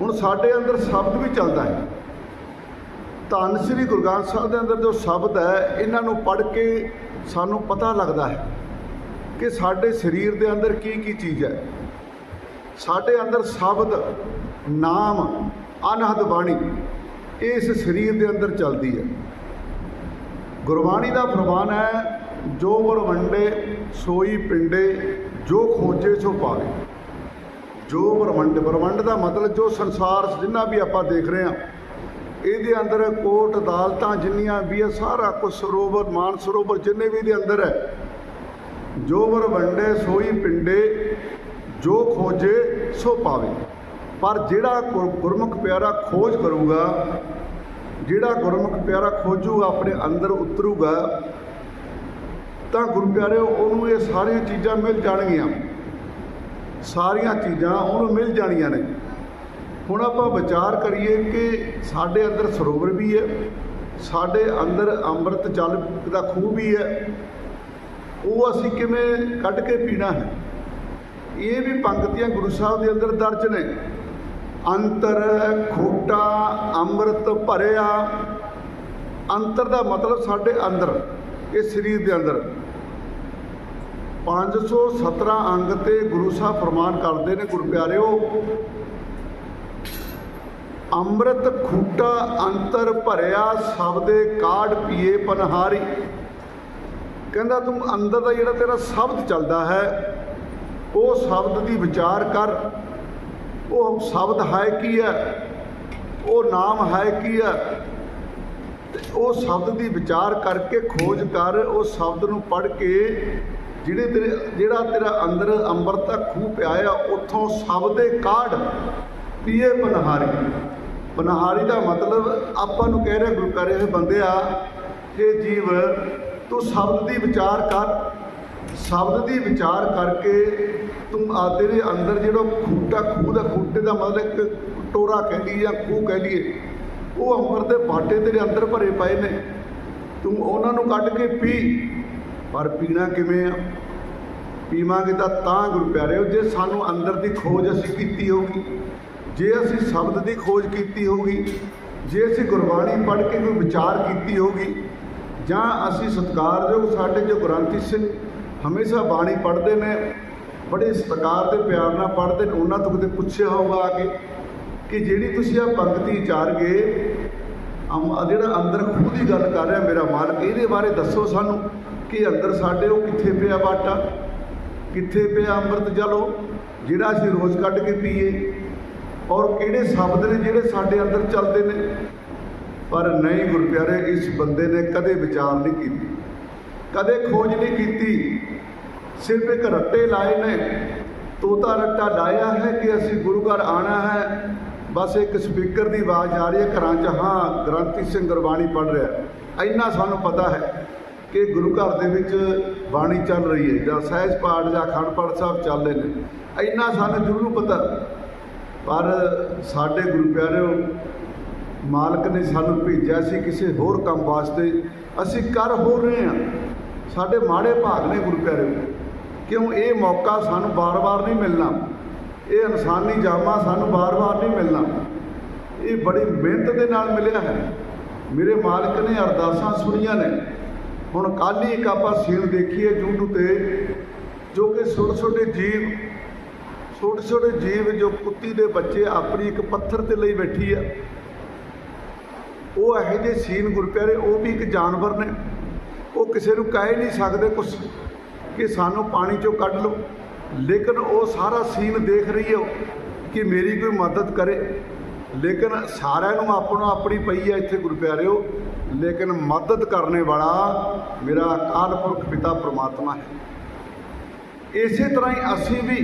ਹੁਣ ਸਾਡੇ ਅੰਦਰ ਸ਼ਬਦ ਵੀ ਚੱਲਦਾ ਹੈ। ਧੰਨ ਸ੍ਰੀ ਗੁਰੂ ਗ੍ਰੰਥ ਸਾਹਿਬ ਦੇ ਅੰਦਰ ਜੋ ਸ਼ਬਦ ਹੈ, ਇਹਨਾਂ ਨੂੰ ਪੜ੍ਹ ਕੇ ਸਾਨੂੰ ਪਤਾ ਲੱਗਦਾ ਹੈ ਕਿ ਸਾਡੇ ਸਰੀਰ ਦੇ ਅੰਦਰ ਕੀ ਕੀ ਚੀਜ਼ ਹੈ। ਸਾਡੇ ਅੰਦਰ ਸ਼ਬਦ, ਨਾਮ, ਅਨਹਦ ਬਾਣੀ, ਇਸ ਸਰੀਰ ਦੇ ਅੰਦਰ ਚੱਲਦੀ ਹੈ। ਗੁਰਬਾਣੀ ਦਾ ਫਰਮਾਨ ਹੈ, ਜੋ ਵਰਵੰਡੇ ਸੋਈ ਪਿੰਡੇ, ਜੋ ਖੋਜੇ ਸੋ ਪਾਵੇ। ਜੋ ਬ੍ਰਹਮੰਡ ਬ੍ਰਹਮੰਡ ਦਾ ਮਤਲਬ ਜੋ ਸੰਸਾਰ ਜਿੰਨਾ ਵੀ ਆਪਾਂ ਦੇਖ ਰਹੇ ਹਾਂ ਇਹਦੇ ਅੰਦਰ ਕੋਟ ਅਦਾਲਤਾਂ ਜਿੰਨੀਆਂ ਵੀ ਹੈ ਸਾਰਾ ਕੁਝ ਸਰੋਵਰ, ਮਾਨ ਸਰੋਵਰ ਜਿੰਨੇ ਵੀ ਇਹਦੇ ਅੰਦਰ ਹੈ। ਜੋਵਰ ਵੰਡੇ, ਸੋਈ ਪਿੰਡੇ, ਜੋ ਖੋਜੇ, ਸੋ ਪਾਵੇ। ਪਰ ਜਿਹੜਾ ਗੁਰ- ਗੁਰਮੁਖ ਪਿਆਰਾ ਖੋਜ ਕਰੂਗਾ, ਜਿਹੜਾ ਗੁਰਮੁਖ ਪਿਆਰਾ ਖੋਜੂਗਾ ਆਪਣੇ ਅੰਦਰ ਉਤਰੂਗਾ, ਤਾਂ ਗੁਰੂ ਪਿਆਰਿਓ ਉਹਨੂੰ ਇਹ ਸਾਰੀਆਂ ਚੀਜ਼ਾਂ ਮਿਲ ਜਾਣਗੀਆਂ। ਸਾਰੀਆਂ ਚੀਜ਼ਾਂ ਉਹਨੂੰ ਮਿਲ ਜਾਣੀਆਂ ਨੇ। ਹੁਣ ਆਪਾਂ ਵਿਚਾਰ ਕਰੀਏ ਕਿ ਸਾਡੇ ਅੰਦਰ ਸਰੋਵਰ ਵੀ ਹੈ, ਸਾਡੇ ਅੰਦਰ ਅੰਮ੍ਰਿਤ ਜਲ ਦਾ ਖੂਹ ਵੀ ਹੈ, ਉਹ ਅਸੀਂ ਕਿਵੇਂ ਕੱਢ ਕੇ ਪੀਣਾ ਹੈ? ਇਹ ਵੀ ਪੰਕਤੀਆਂ ਗੁਰੂ ਸਾਹਿਬ ਦੇ ਅੰਦਰ ਦਰਜ ਨੇ। ਅੰਤਰ ਖੋਟਾ, ਅੰਮ੍ਰਿਤ ਭਰਿਆ, ਅੰਤਰ ਦਾ ਮਤਲਬ ਸਾਡੇ ਅੰਦਰ, ਇਹ ਸਰੀਰ ਦੇ ਅੰਦਰ। 517 ਅੰਗ ਤੇ ਗੁਰੂ ਸਾਹਿਬ ਫਰਮਾਨ ਕਰਦੇ ਨੇ ਗੁਰੂ ਪਿਆਰਿਓ ਅੰਮ੍ਰਿਤ ਖੂਟਾ ਅੰਤਰ ਭਰਿਆ ਸਭ ਦੇ ਕਾੜ ਪੀਏ ਪਨਹਾਰੀ। ਕਹਿੰਦਾ, ਤੂੰ ਅੰਦਰ ਦਾ ਜਿਹੜਾ ਤੇਰਾ ਸ਼ਬਦ ਚੱਲਦਾ ਹੈ, ਉਹ ਸ਼ਬਦ ਦੀ ਵਿਚਾਰ ਕਰ। ਉਹ ਸ਼ਬਦ ਹੈ ਕੀ ਹੈ? ਉਹ ਨਾਮ ਹੈ ਕੀ ਹੈ? ਤੇ ਉਹ ਸ਼ਬਦ ਦੀ ਵਿਚਾਰ ਕਰਕੇ ਖੋਜ ਕਰ, ਉਹ ਸ਼ਬਦ ਨੂੰ ਪੜ੍ਹ ਕੇ ਜਿਹੜੇ ਤੇਰੇ, ਜਿਹੜਾ ਤੇਰਾ ਅੰਦਰ ਅੰਮ੍ਰਿਤ ਦਾ ਖੂਹ ਪਿਆ ਆ, ਉੱਥੋਂ ਦੇ ਕਾਢ ਪੀਏ ਪਨਹਾਰੀ। ਪਨਹਾਰੀ ਦਾ ਮਤਲਬ ਆਪਾਂ ਨੂੰ ਕਹਿ ਰਿਹਾ ਗੁਰੂ ਕਰੇ ਹੋਏ ਬੰਦਿਆ ਕਿ ਜੀਵ, ਤੂੰ ਸ਼ਬਦ ਦੀ ਵਿਚਾਰ ਕਰ, ਸ਼ਬਦ ਦੀ ਵਿਚਾਰ ਕਰਕੇ ਤੂੰ ਆ ਤੇਰੇ ਅੰਦਰ ਜਿਹੜਾ ਖੂਟਾ, ਖੂਹ ਦਾ ਖੂਟੇ ਦਾ ਮਤਲਬ ਇੱਕ ਟੋਰਾ ਕਹਿ ਲਈਏ ਜਾਂ ਖੂਹ ਕਹਿ ਲਈਏ, ਉਹ ਅੰਮ੍ਰਿਤ ਦੇ ਬਾਟੇ ਤੇਰੇ ਅੰਦਰ ਭਰੇ ਪਏ ਨੇ। ਤੂੰ ਉਹਨਾਂ ਨੂੰ ਕੱਢ ਕੇ ਪੀ, ਪਰ ਪੀਣਾ ਕਿਵੇਂ ਆ? ਪੀਵਾਂਗੇ ਤਾਂ ਤਾਂ ਗੁਰੂ ਪਿਆਰਿਓ ਜੇ ਸਾਨੂੰ ਅੰਦਰ ਦੀ ਖੋਜ ਅਸੀਂ ਕੀਤੀ ਹੋਊਗੀ। ਜੇ ਅਸੀਂ ਸ਼ਬਦ ਦੀ ਖੋਜ ਕੀਤੀ ਹੋਊਗੀ, ਜੇ ਅਸੀਂ ਗੁਰਬਾਣੀ ਪੜ੍ਹ ਕੇ ਕੋਈ ਵਿਚਾਰ ਕੀਤੀ ਹੋਊਗੀ, ਜਾਂ ਅਸੀਂ ਸਤਿਕਾਰਯੋਗ ਸਾਡੇ ਜੋ ਗ੍ਰੰਥੀ ਸਿੰਘ ਹਮੇਸ਼ਾ ਬਾਣੀ ਪੜ੍ਹਦੇ ਨੇ, ਬੜੇ ਸਤਿਕਾਰ ਦੇ ਪਿਆਰ ਨਾਲ ਪੜ੍ਹਦੇ ਨੇ, ਉਹਨਾਂ ਤੋਂ ਕਦੇ ਪੁੱਛਿਆ ਹੋਊਗਾ ਆ ਕੇ ਕਿ ਜਿਹੜੀ ਤੁਸੀਂ ਆ ਪੰਕਤੀ ਚਾਰ ਗਏ ਜਿਹੜਾ ਅੰਦਰ ਖੂਹ ਦੀ ਗੱਲ ਕਰ ਰਿਹਾ ਮੇਰਾ ਮਾਲਕ, ਇਹਦੇ ਬਾਰੇ ਦੱਸੋ ਸਾਨੂੰ ਕਿ ਅੰਦਰ ਸਾਡੇ ਉਹ ਕਿੱਥੇ ਪਿਆ ਬਾਟਾ ਕਿੱਥੇ ਪਿਆ ਅੰਮ੍ਰਿਤ ਜਲੋ ਜਿਹੜਾ ਅਸੀਂ ਰੋਜ਼ ਕੱਢ ਕੇ ਪੀਏ। ਔਰ ਕਿਹੜੇ ਸ਼ਬਦ ਨੇ ਜਿਹੜੇ ਸਾਡੇ ਅੰਦਰ ਚੱਲਦੇ ਨੇ? ਪਰ ਨਹੀਂ ਗੁਰਪਿਆਰੇ, ਇਸ ਬੰਦੇ ਨੇ ਕਦੇ ਵਿਚਾਰ ਨਹੀਂ ਕੀਤੀ, ਕਦੇ ਖੋਜ ਨਹੀਂ ਕੀਤੀ। ਸਿਰਫ ਇੱਕ ਰੱਟੇ ਲਾਏ ਨੇ। ਤੋਤਾ ਰੱਟਾ ਲਾਇਆ ਹੈ ਕਿ ਅਸੀਂ ਗੁਰੂ ਘਰ ਆਣਾ ਹੈ। ਬਸ ਇੱਕ ਸਪੀਕਰ ਦੀ ਆਵਾਜ਼ ਆ ਰਹੀ ਹੈ ਘਰਾਂ 'ਚ। ਹਾਂ, ਗ੍ਰੰਥੀ ਸਿੰਘ ਗੁਰਬਾਣੀ ਪੜ੍ਹ ਰਿਹਾ। ਇੰਨਾ ਸਾਨੂੰ ਪਤਾ ਹੈ ਕਿ ਗੁਰੂ ਘਰ ਦੇ ਵਿੱਚ ਬਾਣੀ ਚੱਲ ਰਹੀ ਹੈ ਜਾਂ ਸਹਿਜ ਪਾਠ ਜਾਂ ਅਖੰਡ ਪਾਠ ਸਾਹਿਬ ਚੱਲ ਰਹੇ ਨੇ। ਇੰਨਾ ਸਾਨੂੰ ਜ਼ਰੂਰ ਪਤਾ। ਪਰ ਸਾਡੇ ਗੁਰੂ ਪਿਆਰਿਓ, ਮਾਲਕ ਨੇ ਸਾਨੂੰ ਭੇਜਿਆ ਸੀ ਕਿਸੇ ਹੋਰ ਕੰਮ ਵਾਸਤੇ। ਅਸੀਂ ਕਰ ਹੋ ਰਹੇ ਹਾਂ। ਸਾਡੇ ਮਾੜੇ ਭਾਗ ਨੇ ਗੁਰੂ ਪਿਆਰਿਓ। ਕਿਉਂ? ਇਹ ਮੌਕਾ ਸਾਨੂੰ ਬਾਰ-ਬਾਰ ਨਹੀਂ ਮਿਲਣਾ। ਇਹ ਇਨਸਾਨੀ ਜਾਮਾ ਸਾਨੂੰ ਬਾਰ-ਬਾਰ ਨਹੀਂ ਮਿਲਣਾ। ਇਹ ਬੜੀ ਮਿਹਨਤ ਦੇ ਨਾਲ ਮਿਲਿਆ ਹੈ। ਮੇਰੇ ਮਾਲਕ ਨੇ ਅਰਦਾਸਾਂ ਸੁਣੀਆਂ ਨੇ। ਹੁਣ ਕੱਲ੍ਹ ਹੀ ਇੱਕ ਆਪਾਂ ਸੀਨ ਦੇਖੀਏ ਹੈ ਤੇ, ਜੋ ਕਿ ਛੋਟੇ ਛੋਟੇ ਜੀਵ ਛੋਟੇ ਛੋਟੇ ਜੀਵ ਜੋ ਕੁੱਤੀ ਦੇ ਬੱਚੇ ਆਪਣੀ ਇੱਕ ਪੱਥਰ ਤੇ ਲਈ ਬੈਠੀ ਆ, ਉਹ ਇਹੋ ਜਿਹੇ ਸੀਨ ਗੁਰਪਿਆਰੇ, ਉਹ ਵੀ ਇੱਕ ਜਾਨਵਰ ਨੇ। ਉਹ ਕਿਸੇ ਨੂੰ ਕਹਿ ਨਹੀਂ ਸਕਦੇ ਕੁਝ ਕਿ ਸਾਨੂੰ ਪਾਣੀ ਚੋਂ ਕੱਢ ਲਓ। ਲੇਕਿਨ ਉਹ ਸਾਰਾ ਸੀਨ ਦੇਖ ਰਹੀ ਹੈ ਕਿ ਮੇਰੀ ਕੋਈ ਮਦਦ ਕਰੇ। ਲੇਕਿਨ ਸਾਰਿਆਂ ਨੂੰ ਆਪਣੋ ਆਪਣੀ ਪਈ ਹੈ ਇੱਥੇ ਗੁਰਪਿਆਰਿਓ। ਲੇਕਿਨ ਮਦਦ ਕਰਨੇ ਵਾਲਾ ਮੇਰਾ ਅਕਾਲ ਪੁਰਖ ਪਿਤਾ ਪ੍ਰਮਾਤਮਾ ਹੈ। ਇਸੇ ਤਰ੍ਹਾਂ ਹੀ ਅਸੀਂ ਵੀ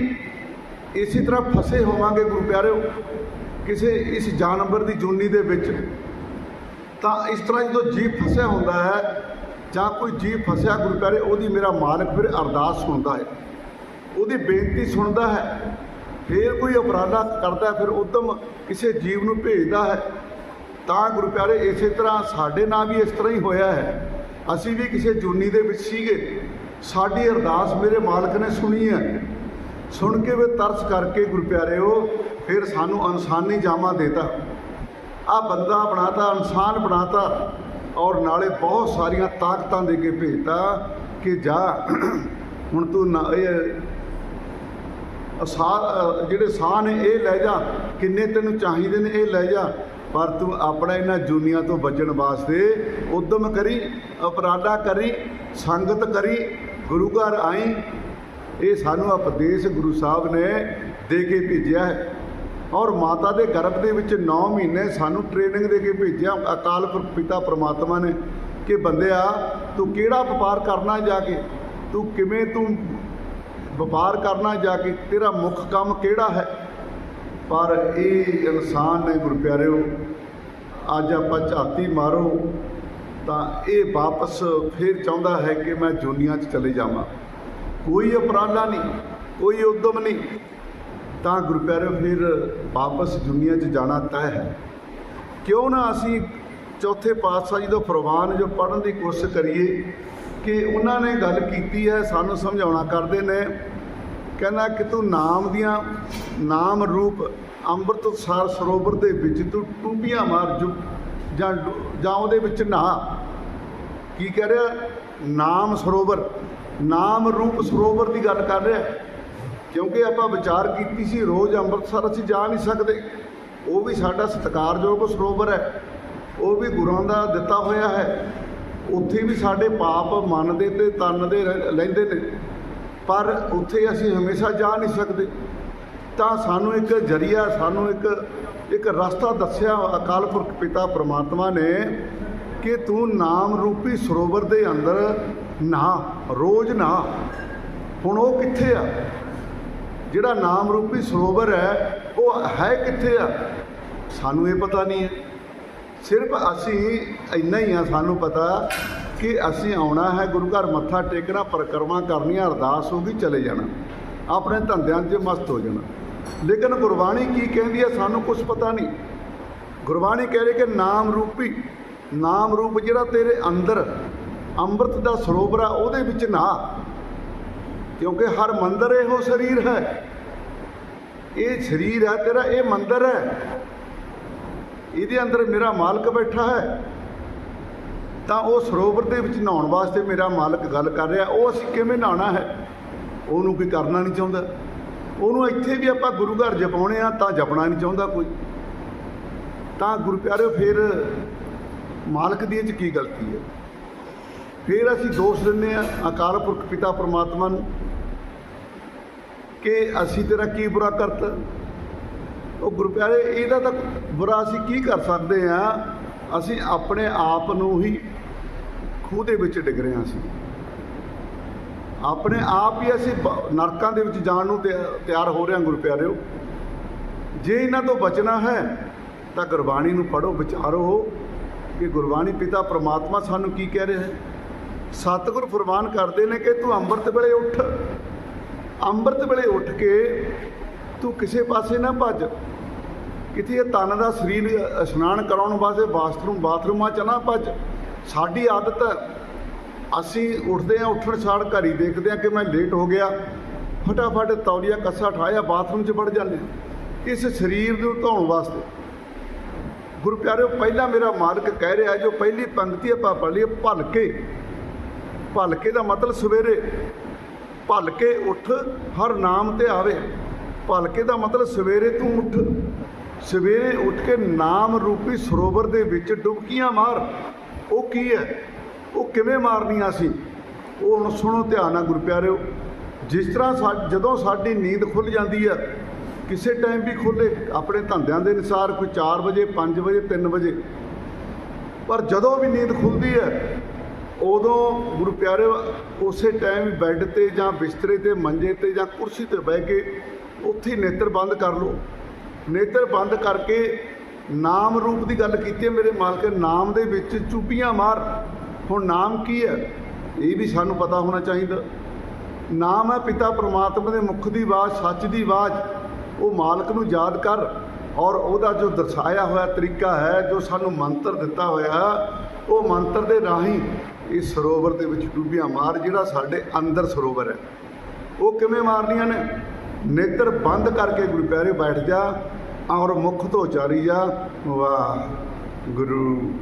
ਇਸੇ ਤਰ੍ਹਾਂ ਫਸੇ ਹੋਵਾਂਗੇ ਗੁਰੂ ਪਿਆਰਿਓ, ਕਿਸੇ ਇਸ ਜਾਨਵਰ ਦੀ ਜੂਨੀ ਦੇ ਵਿੱਚ, ਤਾਂ ਇਸ ਤਰ੍ਹਾਂ ਜਦੋਂ ਜੀਵ ਫਸਿਆ ਹੁੰਦਾ ਹੈ, ਜਾਂ ਕੋਈ ਜੀਵ ਫਸਿਆ ਗੁਰੂ ਪਿਆਰੇ, ਉਹਦੀ ਮੇਰਾ ਮਾਲਕ ਫਿਰ ਅਰਦਾਸ ਸੁਣਦਾ ਹੈ। ਉਹਦੀ ਬੇਨਤੀ ਸੁਣਦਾ ਹੈ। ਫਿਰ ਕੋਈ ਅਪਰਾਧਾ ਕਰਦਾ ਫਿਰ ਉਦਮ ਕਿਸੇ ਜੀਵ ਨੂੰ ਭੇਜਦਾ ਹੈ। ਤਾਂ ਗੁਰੂ ਪਿਆਰੇ, ਇਸੇ ਤਰ੍ਹਾਂ ਸਾਡੇ ਨਾਲ ਵੀ ਇਸ ਤਰ੍ਹਾਂ ਹੀ ਹੋਇਆ ਹੈ। ਅਸੀਂ ਵੀ ਕਿਸੇ ਜੂਨੀ ਦੇ ਵਿੱਚ ਸੀਗੇ। ਸਾਡੀ ਅਰਦਾਸ ਮੇਰੇ ਮਾਲਕ ਨੇ ਸੁਣੀ ਹੈ। ਸੁਣ ਕੇ ਵੀ ਤਰਸ ਕਰਕੇ ਗੁਰੂ ਪਿਆਰਿਓ, ਫਿਰ ਸਾਨੂੰ ਇਨਸਾਨੀ ਜਾਮਾ ਦੇਤਾ। ਆ ਬੰਦਾ ਬਣਾਤਾ, ਇਨਸਾਨ ਬਣਾਤਾ ਔਰ ਨਾਲੇ ਬਹੁਤ ਸਾਰੀਆਂ ਤਾਕਤਾਂ ਦੇ ਕੇ ਭੇਜਤਾ ਕਿ ਜਾ, ਹੁਣ ਤੂੰ ਨਾ, ਇਹ ਸਾਹ ਜਿਹੜੇ ਸਾਹ ਨੇ ਇਹ ਲੈ ਜਾ, ਕਿੰਨੇ ਤੈਨੂੰ ਚਾਹੀਦੇ ਨੇ ਇਹ ਲੈ ਜਾ, ਪਰ ਤੂੰ ਆਪਣਾ ਇਹਨਾਂ ਜੂਨੀਆਂ ਤੋਂ ਬਚਣ ਵਾਸਤੇ ਉਦਮ ਕਰੀ, ਅਪਰਾਧਾ ਕਰੀ, ਸੰਗਤ ਕਰੀ, ਗੁਰੂ ਘਰ ਆਈ ਇਹ ਸਾਨੂੰ ਉਪਦੇਸ਼ ਗੁਰੂ ਸਾਹਿਬ ਨੇ ਦੇ ਕੇ ਭੇਜਿਆ ਹੈ। ਔਰ ਮਾਤਾ ਦੇ ਗਰਭ ਦੇ ਵਿੱਚ 9 ਮਹੀਨੇ ਸਾਨੂੰ ਟ੍ਰੇਨਿੰਗ ਦੇ ਕੇ ਭੇਜਿਆ। ਅਕਾਲ ਪੁਰਖ ਪਿਤਾ ਪ੍ਰਮਾਤਮਾ ਨੇ ਕਿ ਬੰਦਿਆ, ਤੂੰ ਕਿਹੜਾ ਵਪਾਰ ਕਰਨਾ ਜਾ ਕੇ? ਤੂੰ ਕਿਵੇਂ ਤੂੰ ਵਪਾਰ ਕਰਨਾ ਜਾ ਕੇ? ਤੇਰਾ ਮੁੱਖ ਕੰਮ ਕਿਹੜਾ ਹੈ? ਪਰ ਇਹ ਇਨਸਾਨ ਨੇ ਗੁਰੂ ਪਿਆਰਿਓ, ਅੱਜ ਆਪਾਂ ਝਾਤੀ ਮਾਰੋ ਤਾਂ ਇਹ ਵਾਪਸ ਫਿਰ ਚਾਹੁੰਦਾ ਹੈ ਕਿ ਮੈਂ ਦੁਨੀਆ 'ਚ ਚਲੇ ਜਾਵਾਂ। ਕੋਈ ਉਪਰਾਲਾ ਨਹੀਂ, ਕੋਈ ਉਦਮ ਨਹੀਂ। ਤਾਂ ਗੁਰੂ ਪਿਆਰਿਓ, ਫਿਰ ਵਾਪਸ ਦੁਨੀਆ 'ਚ ਜਾਣਾ ਤੈਅ ਹੈ। ਕਿਉਂ ਨਾ ਅਸੀਂ ਚੌਥੇ ਪਾਤਸ਼ਾਹ ਜੀ ਤੋਂ ਫਰਮਾਨ ਜੋ ਪੜਨ ਦੀ ਕੋਸ਼ਿਸ਼ ਕਰੀਏ ਕਿ ਉਹਨਾਂ ਨੇ ਗੱਲ ਕੀਤੀ ਹੈ, ਸਾਨੂੰ ਸਮਝਾਉਣਾ ਕਰਦੇ ਨੇ। ਕਹਿੰਦਾ ਕਿ ਤੂੰ ਨਾਮ ਦੀਆਂ ਨਾਮ ਰੂਪ ਅੰਮ੍ਰਿਤਸਰ ਸਰੋਵਰ ਦੇ ਵਿੱਚ ਤੂੰ ਟੂਬੀਆਂ ਮਾਰ ਜੁ, ਜਾਂ ਜਾਂ ਉਹਦੇ ਵਿੱਚ ਨਹਾ। ਕੀ ਕਹਿ ਰਿਹਾ? ਨਾਮ ਸਰੋਵਰ। ਨਾਮ ਰੂਪ ਸਰੋਵਰ ਦੀ ਗੱਲ ਕਰ ਰਿਹਾ। ਕਿਉਂਕਿ ਆਪਾਂ ਵਿਚਾਰ ਕੀਤੀ ਸੀ, ਰੋਜ਼ ਅੰਮ੍ਰਿਤਸਰ ਅਸੀਂ ਜਾ ਨਹੀਂ ਸਕਦੇ। ਉਹ ਵੀ ਸਾਡਾ ਸਤਿਕਾਰਯੋਗ ਸਰੋਵਰ ਹੈ। ਉਹ ਵੀ ਗੁਰਾਂ ਦਾ ਦਿੱਤਾ ਹੋਇਆ ਹੈ। ਉੱਥੇ ਵੀ ਸਾਡੇ ਪਾਪ ਮਨ ਦੇ ਤੇ ਤਨ ਦੇ ਰਹਿ- ਲੈਂਦੇ ਨੇ। ਪਰ ਉੱਥੇ ਅਸੀਂ ਹਮੇਸ਼ਾ ਜਾ ਨਹੀਂ ਸਕਦੇ। ਤਾਂ ਸਾਨੂੰ ਇੱਕ ਜਰੀਆ, ਸਾਨੂੰ ਇੱਕ ਇੱਕ ਰਸਤਾ ਦੱਸਿਆ ਅਕਾਲ ਪੁਰਖ ਪਿਤਾ ਪ੍ਰਮਾਤਮਾ ਨੇ ਕਿ ਤੂੰ ਨਾਮ ਰੂਪੀ ਸਰੋਵਰ ਦੇ ਅੰਦਰ ਨਹਾ ਰੋਜ਼ ਨਹਾ ਹੁਣ ਉਹ ਕਿੱਥੇ ਆ? ਜਿਹੜਾ ਨਾਮ ਰੂਪੀ ਸਰੋਵਰ ਹੈ, ਉਹ ਹੈ ਕਿੱਥੇ ਆ? ਸਾਨੂੰ ਇਹ ਪਤਾ ਨਹੀਂ ਹੈ। ਸਿਰਫ ਅਸੀਂ ਇੰਨਾ ਹੀ ਆ, ਸਾਨੂੰ ਪਤਾ ਕਿ ਅਸੀਂ ਆਉਣਾ ਹੈ, ਗੁਰੂ ਘਰ ਮੱਥਾ ਟੇਕਣਾ, ਪਰਿਕਰਮਾ ਕਰਨੀ ਅਰਦਾਸ ਹੋ ਗਈ, ਚਲੇ ਜਾਣਾ। ਆਪਣੇ ਧੰਦਿਆਂ 'ਚ ਮਸਤ ਹੋ ਜਾਣਾ। ਲੇਕਿਨ ਗੁਰਬਾਣੀ ਕੀ ਕਹਿੰਦੀ ਹੈ, ਸਾਨੂੰ ਕੁਝ ਪਤਾ ਨਹੀਂ। ਗੁਰਬਾਣੀ ਕਹਿ ਰਹੀ ਕਿ ਨਾਮ ਰੂਪੀ ਨਾਮ ਰੂਪ ਜਿਹੜਾ ਤੇਰੇ ਅੰਦਰ ਅੰਮ੍ਰਿਤ ਦਾ ਸਰੋਵਰ ਆ, ਉਹਦੇ ਵਿੱਚ ਨਹਾ ਕਿਉਂਕਿ ਹਰ ਮੰਦਰ ਇਹੋ ਸਰੀਰ ਹੈ। ਇਹ ਸਰੀਰ ਹੈ ਤੇਰਾ ਇਹ ਮੰਦਰ ਹੈ। ਇਹਦੇ ਅੰਦਰ ਮੇਰਾ ਮਾਲਕ ਬੈਠਾ ਹੈ। ਤਾਂ ਉਹ ਸਰੋਵਰ ਦੇ ਵਿੱਚ ਨਹਾਉਣ ਵਾਸਤੇ ਮੇਰਾ ਮਾਲਕ ਗੱਲ ਕਰ ਰਿਹਾ, ਉਹ ਅਸੀਂ ਕਿਵੇਂ ਨਹਾਉਣਾ ਹੈ? ਉਹਨੂੰ ਕੋਈ ਕਰਨਾ ਨਹੀਂ ਚਾਹੁੰਦਾ। ਉਹਨੂੰ ਇੱਥੇ ਵੀ ਆਪਾਂ ਗੁਰੂ ਘਰ ਜਪਾਉਣੇ ਆ, ਤਾਂ ਜਪਣਾ ਨਹੀਂ ਚਾਹੁੰਦਾ ਕੋਈ। ਤਾਂ ਗੁਰੂ ਪਿਆਰਿਓ, ਫਿਰ ਮਾਲਕ ਦੀ ਇਹ 'ਚ ਕੀ ਗਲਤੀ ਹੈ? ਫਿਰ ਅਸੀਂ ਦੋਸ਼ ਦਿੰਦੇ ਆ ਅਕਾਲ ਪੁਰਖ ਪਿਤਾ ਪਰਮਾਤਮਾ ਨੂੰ ਕਿ ਅਸੀਂ ਤੇਰਾ ਕੀ ਬੁਰਾ ਕਰਤਾ। ਉਹ ਗੁਰੂ ਪਿਆਰੇ, ਇਹਦਾ ਤਾਂ ਬੁਰਾ ਅਸੀਂ ਕੀ ਕਰ ਸਕਦੇ ਆ ਅਸੀਂ ਆਪਣੇ ਆਪ ਨੂੰ ਹੀ ਖੂਹ ਦੇ ਵਿੱਚ ਡਿੱਗ ਰਹੇ ਹਾਂ ਅਸੀਂ। ਆਪਣੇ ਆਪ ਹੀ ਅਸੀਂ ਨਰਕਾਂ ਦੇ ਵਿੱਚ ਜਾਣ ਨੂੰ ਤਿਆ- ਤਿਆਰ ਹੋ ਰਹੇ ਹਾਂ ਗੁਰੂ ਪਿਆਰਿਓ। ਜੇ ਇਹਨਾਂ ਤੋਂ ਬਚਣਾ ਹੈ, ਤਾਂ ਗੁਰਬਾਣੀ ਨੂੰ ਪੜੋ ਵਿਚਾਰੋ ਕਿ ਗੁਰਬਾਣੀ ਪਿਤਾ ਪ੍ਰਮਾਤਮਾ ਸਾਨੂੰ ਕੀ ਕਹਿ ਰਿਹਾ ਹੈ? ਸਤਿਗੁਰ ਫਰਮਾਨ ਕਰਦੇ ਨੇ ਕਿ ਤੂੰ ਅੰਮ੍ਰਿਤ ਵੇਲੇ ਉੱਠ। ਅੰਮ੍ਰਿਤ ਵੇਲੇ ਉੱਠ ਕੇ ਤੂੰ ਕਿਸੇ ਪਾਸੇ ਨਾ ਭੱਜ। ਕਿਤੇ ਤਨ ਦਾ ਸਰੀਰ ਇਸ਼ਨਾਨ ਕਰਾਉਣ ਵਾਸਤੇ ਬਾਥਰੂਮ, ਬਾਥਰੂਮਾਂ ਚ ਨਾ ਭੱਜ। ਸਾਡੀ ਆਦਤ ਅਸੀਂ ਉੱਠਦੇ ਆ ਉੱਠਣ ਸਾਰ ਘਰ ਹੀ ਦੇਖਦੇ ਆ ਕਿ ਮੈਂ ਲੇਟ ਹੋ ਗਿਆ। ਫਟਾਫਟ ਤੌਲੀਆ ਕੱਸਾ ਠਾਇਆ ਬਾਥਰੂਮ 'ਚ ਵੜ ਜਾਂਦੇ ਹਾਂ। ਇਸ ਸਰੀਰ ਨੂੰ ਧੋਣ ਵਾਸਤੇ। ਗੁਰੂ ਪਿਆਰਿਓ, ਪਹਿਲਾਂ ਮੇਰਾ ਮਾਲਕ ਕਹਿ ਰਿਹਾ ਜੋ ਪਹਿਲੀ ਪੰਕਤੀ ਆਪਾਂ ਪੜ੍ਹ ਲਈ ਭਲ ਭਲਕੇ ਦਾ ਮਤਲਬ ਸਵੇਰੇ ਭਲਕੇ ਉੱਠ, ਹਰ ਨਾਮ ਤੇ ਆਵੇ। ਭਲਕੇ ਦਾ ਮਤਲਬ ਸਵੇਰੇ ਤੂੰ ਉੱਠ। ਸਵੇਰੇ ਉੱਠ ਕੇ ਨਾਮ ਰੂਪੀ ਸਰੋਵਰ ਦੇ ਵਿੱਚ ਡੁਬਕੀਆਂ ਮਾਰ। ਉਹ ਕੀ ਹੈ? ਉਹ ਕਿਵੇਂ ਮਾਰਨੀਆਂ ਸੀ? ਉਹ ਹੁਣ ਸੁਣੋ ਧਿਆਨ ਨਾਲ ਗੁਰੂ ਪਿਆਰਿਓ। ਜਿਸ ਤਰ੍ਹਾਂ ਸਾ, ਜਦੋਂ ਸਾਡੀ ਨੀਂਦ ਖੁੱਲ ਜਾਂਦੀ ਹੈ, ਕਿਸੇ ਟਾਈਮ ਵੀ ਖੁੱਲੇ ਆਪਣੇ ਧੰਦਿਆਂ ਦੇ ਅਨੁਸਾਰ ਕੋਈ 4 ਵਜੇ 5 ਵਜੇ 3 ਵਜੇ। ਪਰ ਜਦੋਂ ਵੀ ਨੀਂਦ ਖੁੱਲਦੀ ਹੈ ਉਦੋਂ ਗੁਰੂ ਪਿਆਰੇ ਉਸੇ ਟਾਈਮ ਬੈੱਡ ਤੇ ਜਾਂ ਬਿਸਤਰੇ ਤੇ, ਮੰਜੇ ਤੇ ਜਾਂ ਕੁਰਸੀ ਤੇ ਬਹਿ ਕੇ ਉੱਥੇ ਨੇਤਰ ਬੰਦ ਕਰ ਲਓ। ਨੇਤਰ ਬੰਦ ਕਰਕੇ ਨਾਮ ਰੂਪ ਦੀ ਗੱਲ ਕੀਤੀ ਹੈ ਮੇਰੇ ਮਾਲਕ, ਨਾਮ ਦੇ ਵਿੱਚ ਚੁੱਪੀਆਂ ਮਾਰ। ਹੁਣ ਨਾਮ ਕੀ ਹੈ? ਇਹ ਵੀ ਸਾਨੂੰ ਪਤਾ ਹੋਣਾ ਚਾਹੀਦਾ। ਨਾਮ ਹੈ ਪਿਤਾ ਪ੍ਰਮਾਤਮਾ ਦੇ ਮੁਖ ਦੀ ਆਵਾਜ਼, ਸੱਚ ਦੀ ਆਵਾਜ਼। ਉਹ ਮਾਲਕ ਨੂੰ ਯਾਦ ਕਰ ਔਰ ਉਹਦਾ ਜੋ ਦਰਸਾਇਆ ਹੋਇਆ ਤਰੀਕਾ ਹੈ, ਜੋ ਸਾਨੂੰ ਮੰਤਰ ਦਿੱਤਾ ਹੋਇਆ ਉਹ ਮੰਤਰ ਦੇ ਰਾਹੀਂ ਇਸ ਸਰੋਵਰ ਦੇ ਵਿੱਚ ਡੁੱਬੀਆਂ ਮਾਰ ਜਿਹੜਾ ਸਾਡੇ ਅੰਦਰ ਸਰੋਵਰ ਹੈ। ਉਹ ਕਿਵੇਂ ਮਾਰਨੀਆਂ ਨੇ? ਨੇਤਰ ਬੰਦ ਕਰਕੇ ਗੁਰੂ ਪਿਆਰੇ ਬੈਠ ਜਾ, ਔਰ ਮੁਖ ਤੋਂ ਉਚਾਰੀ ਜਾ। ਵਾਹ ਗੁਰੂ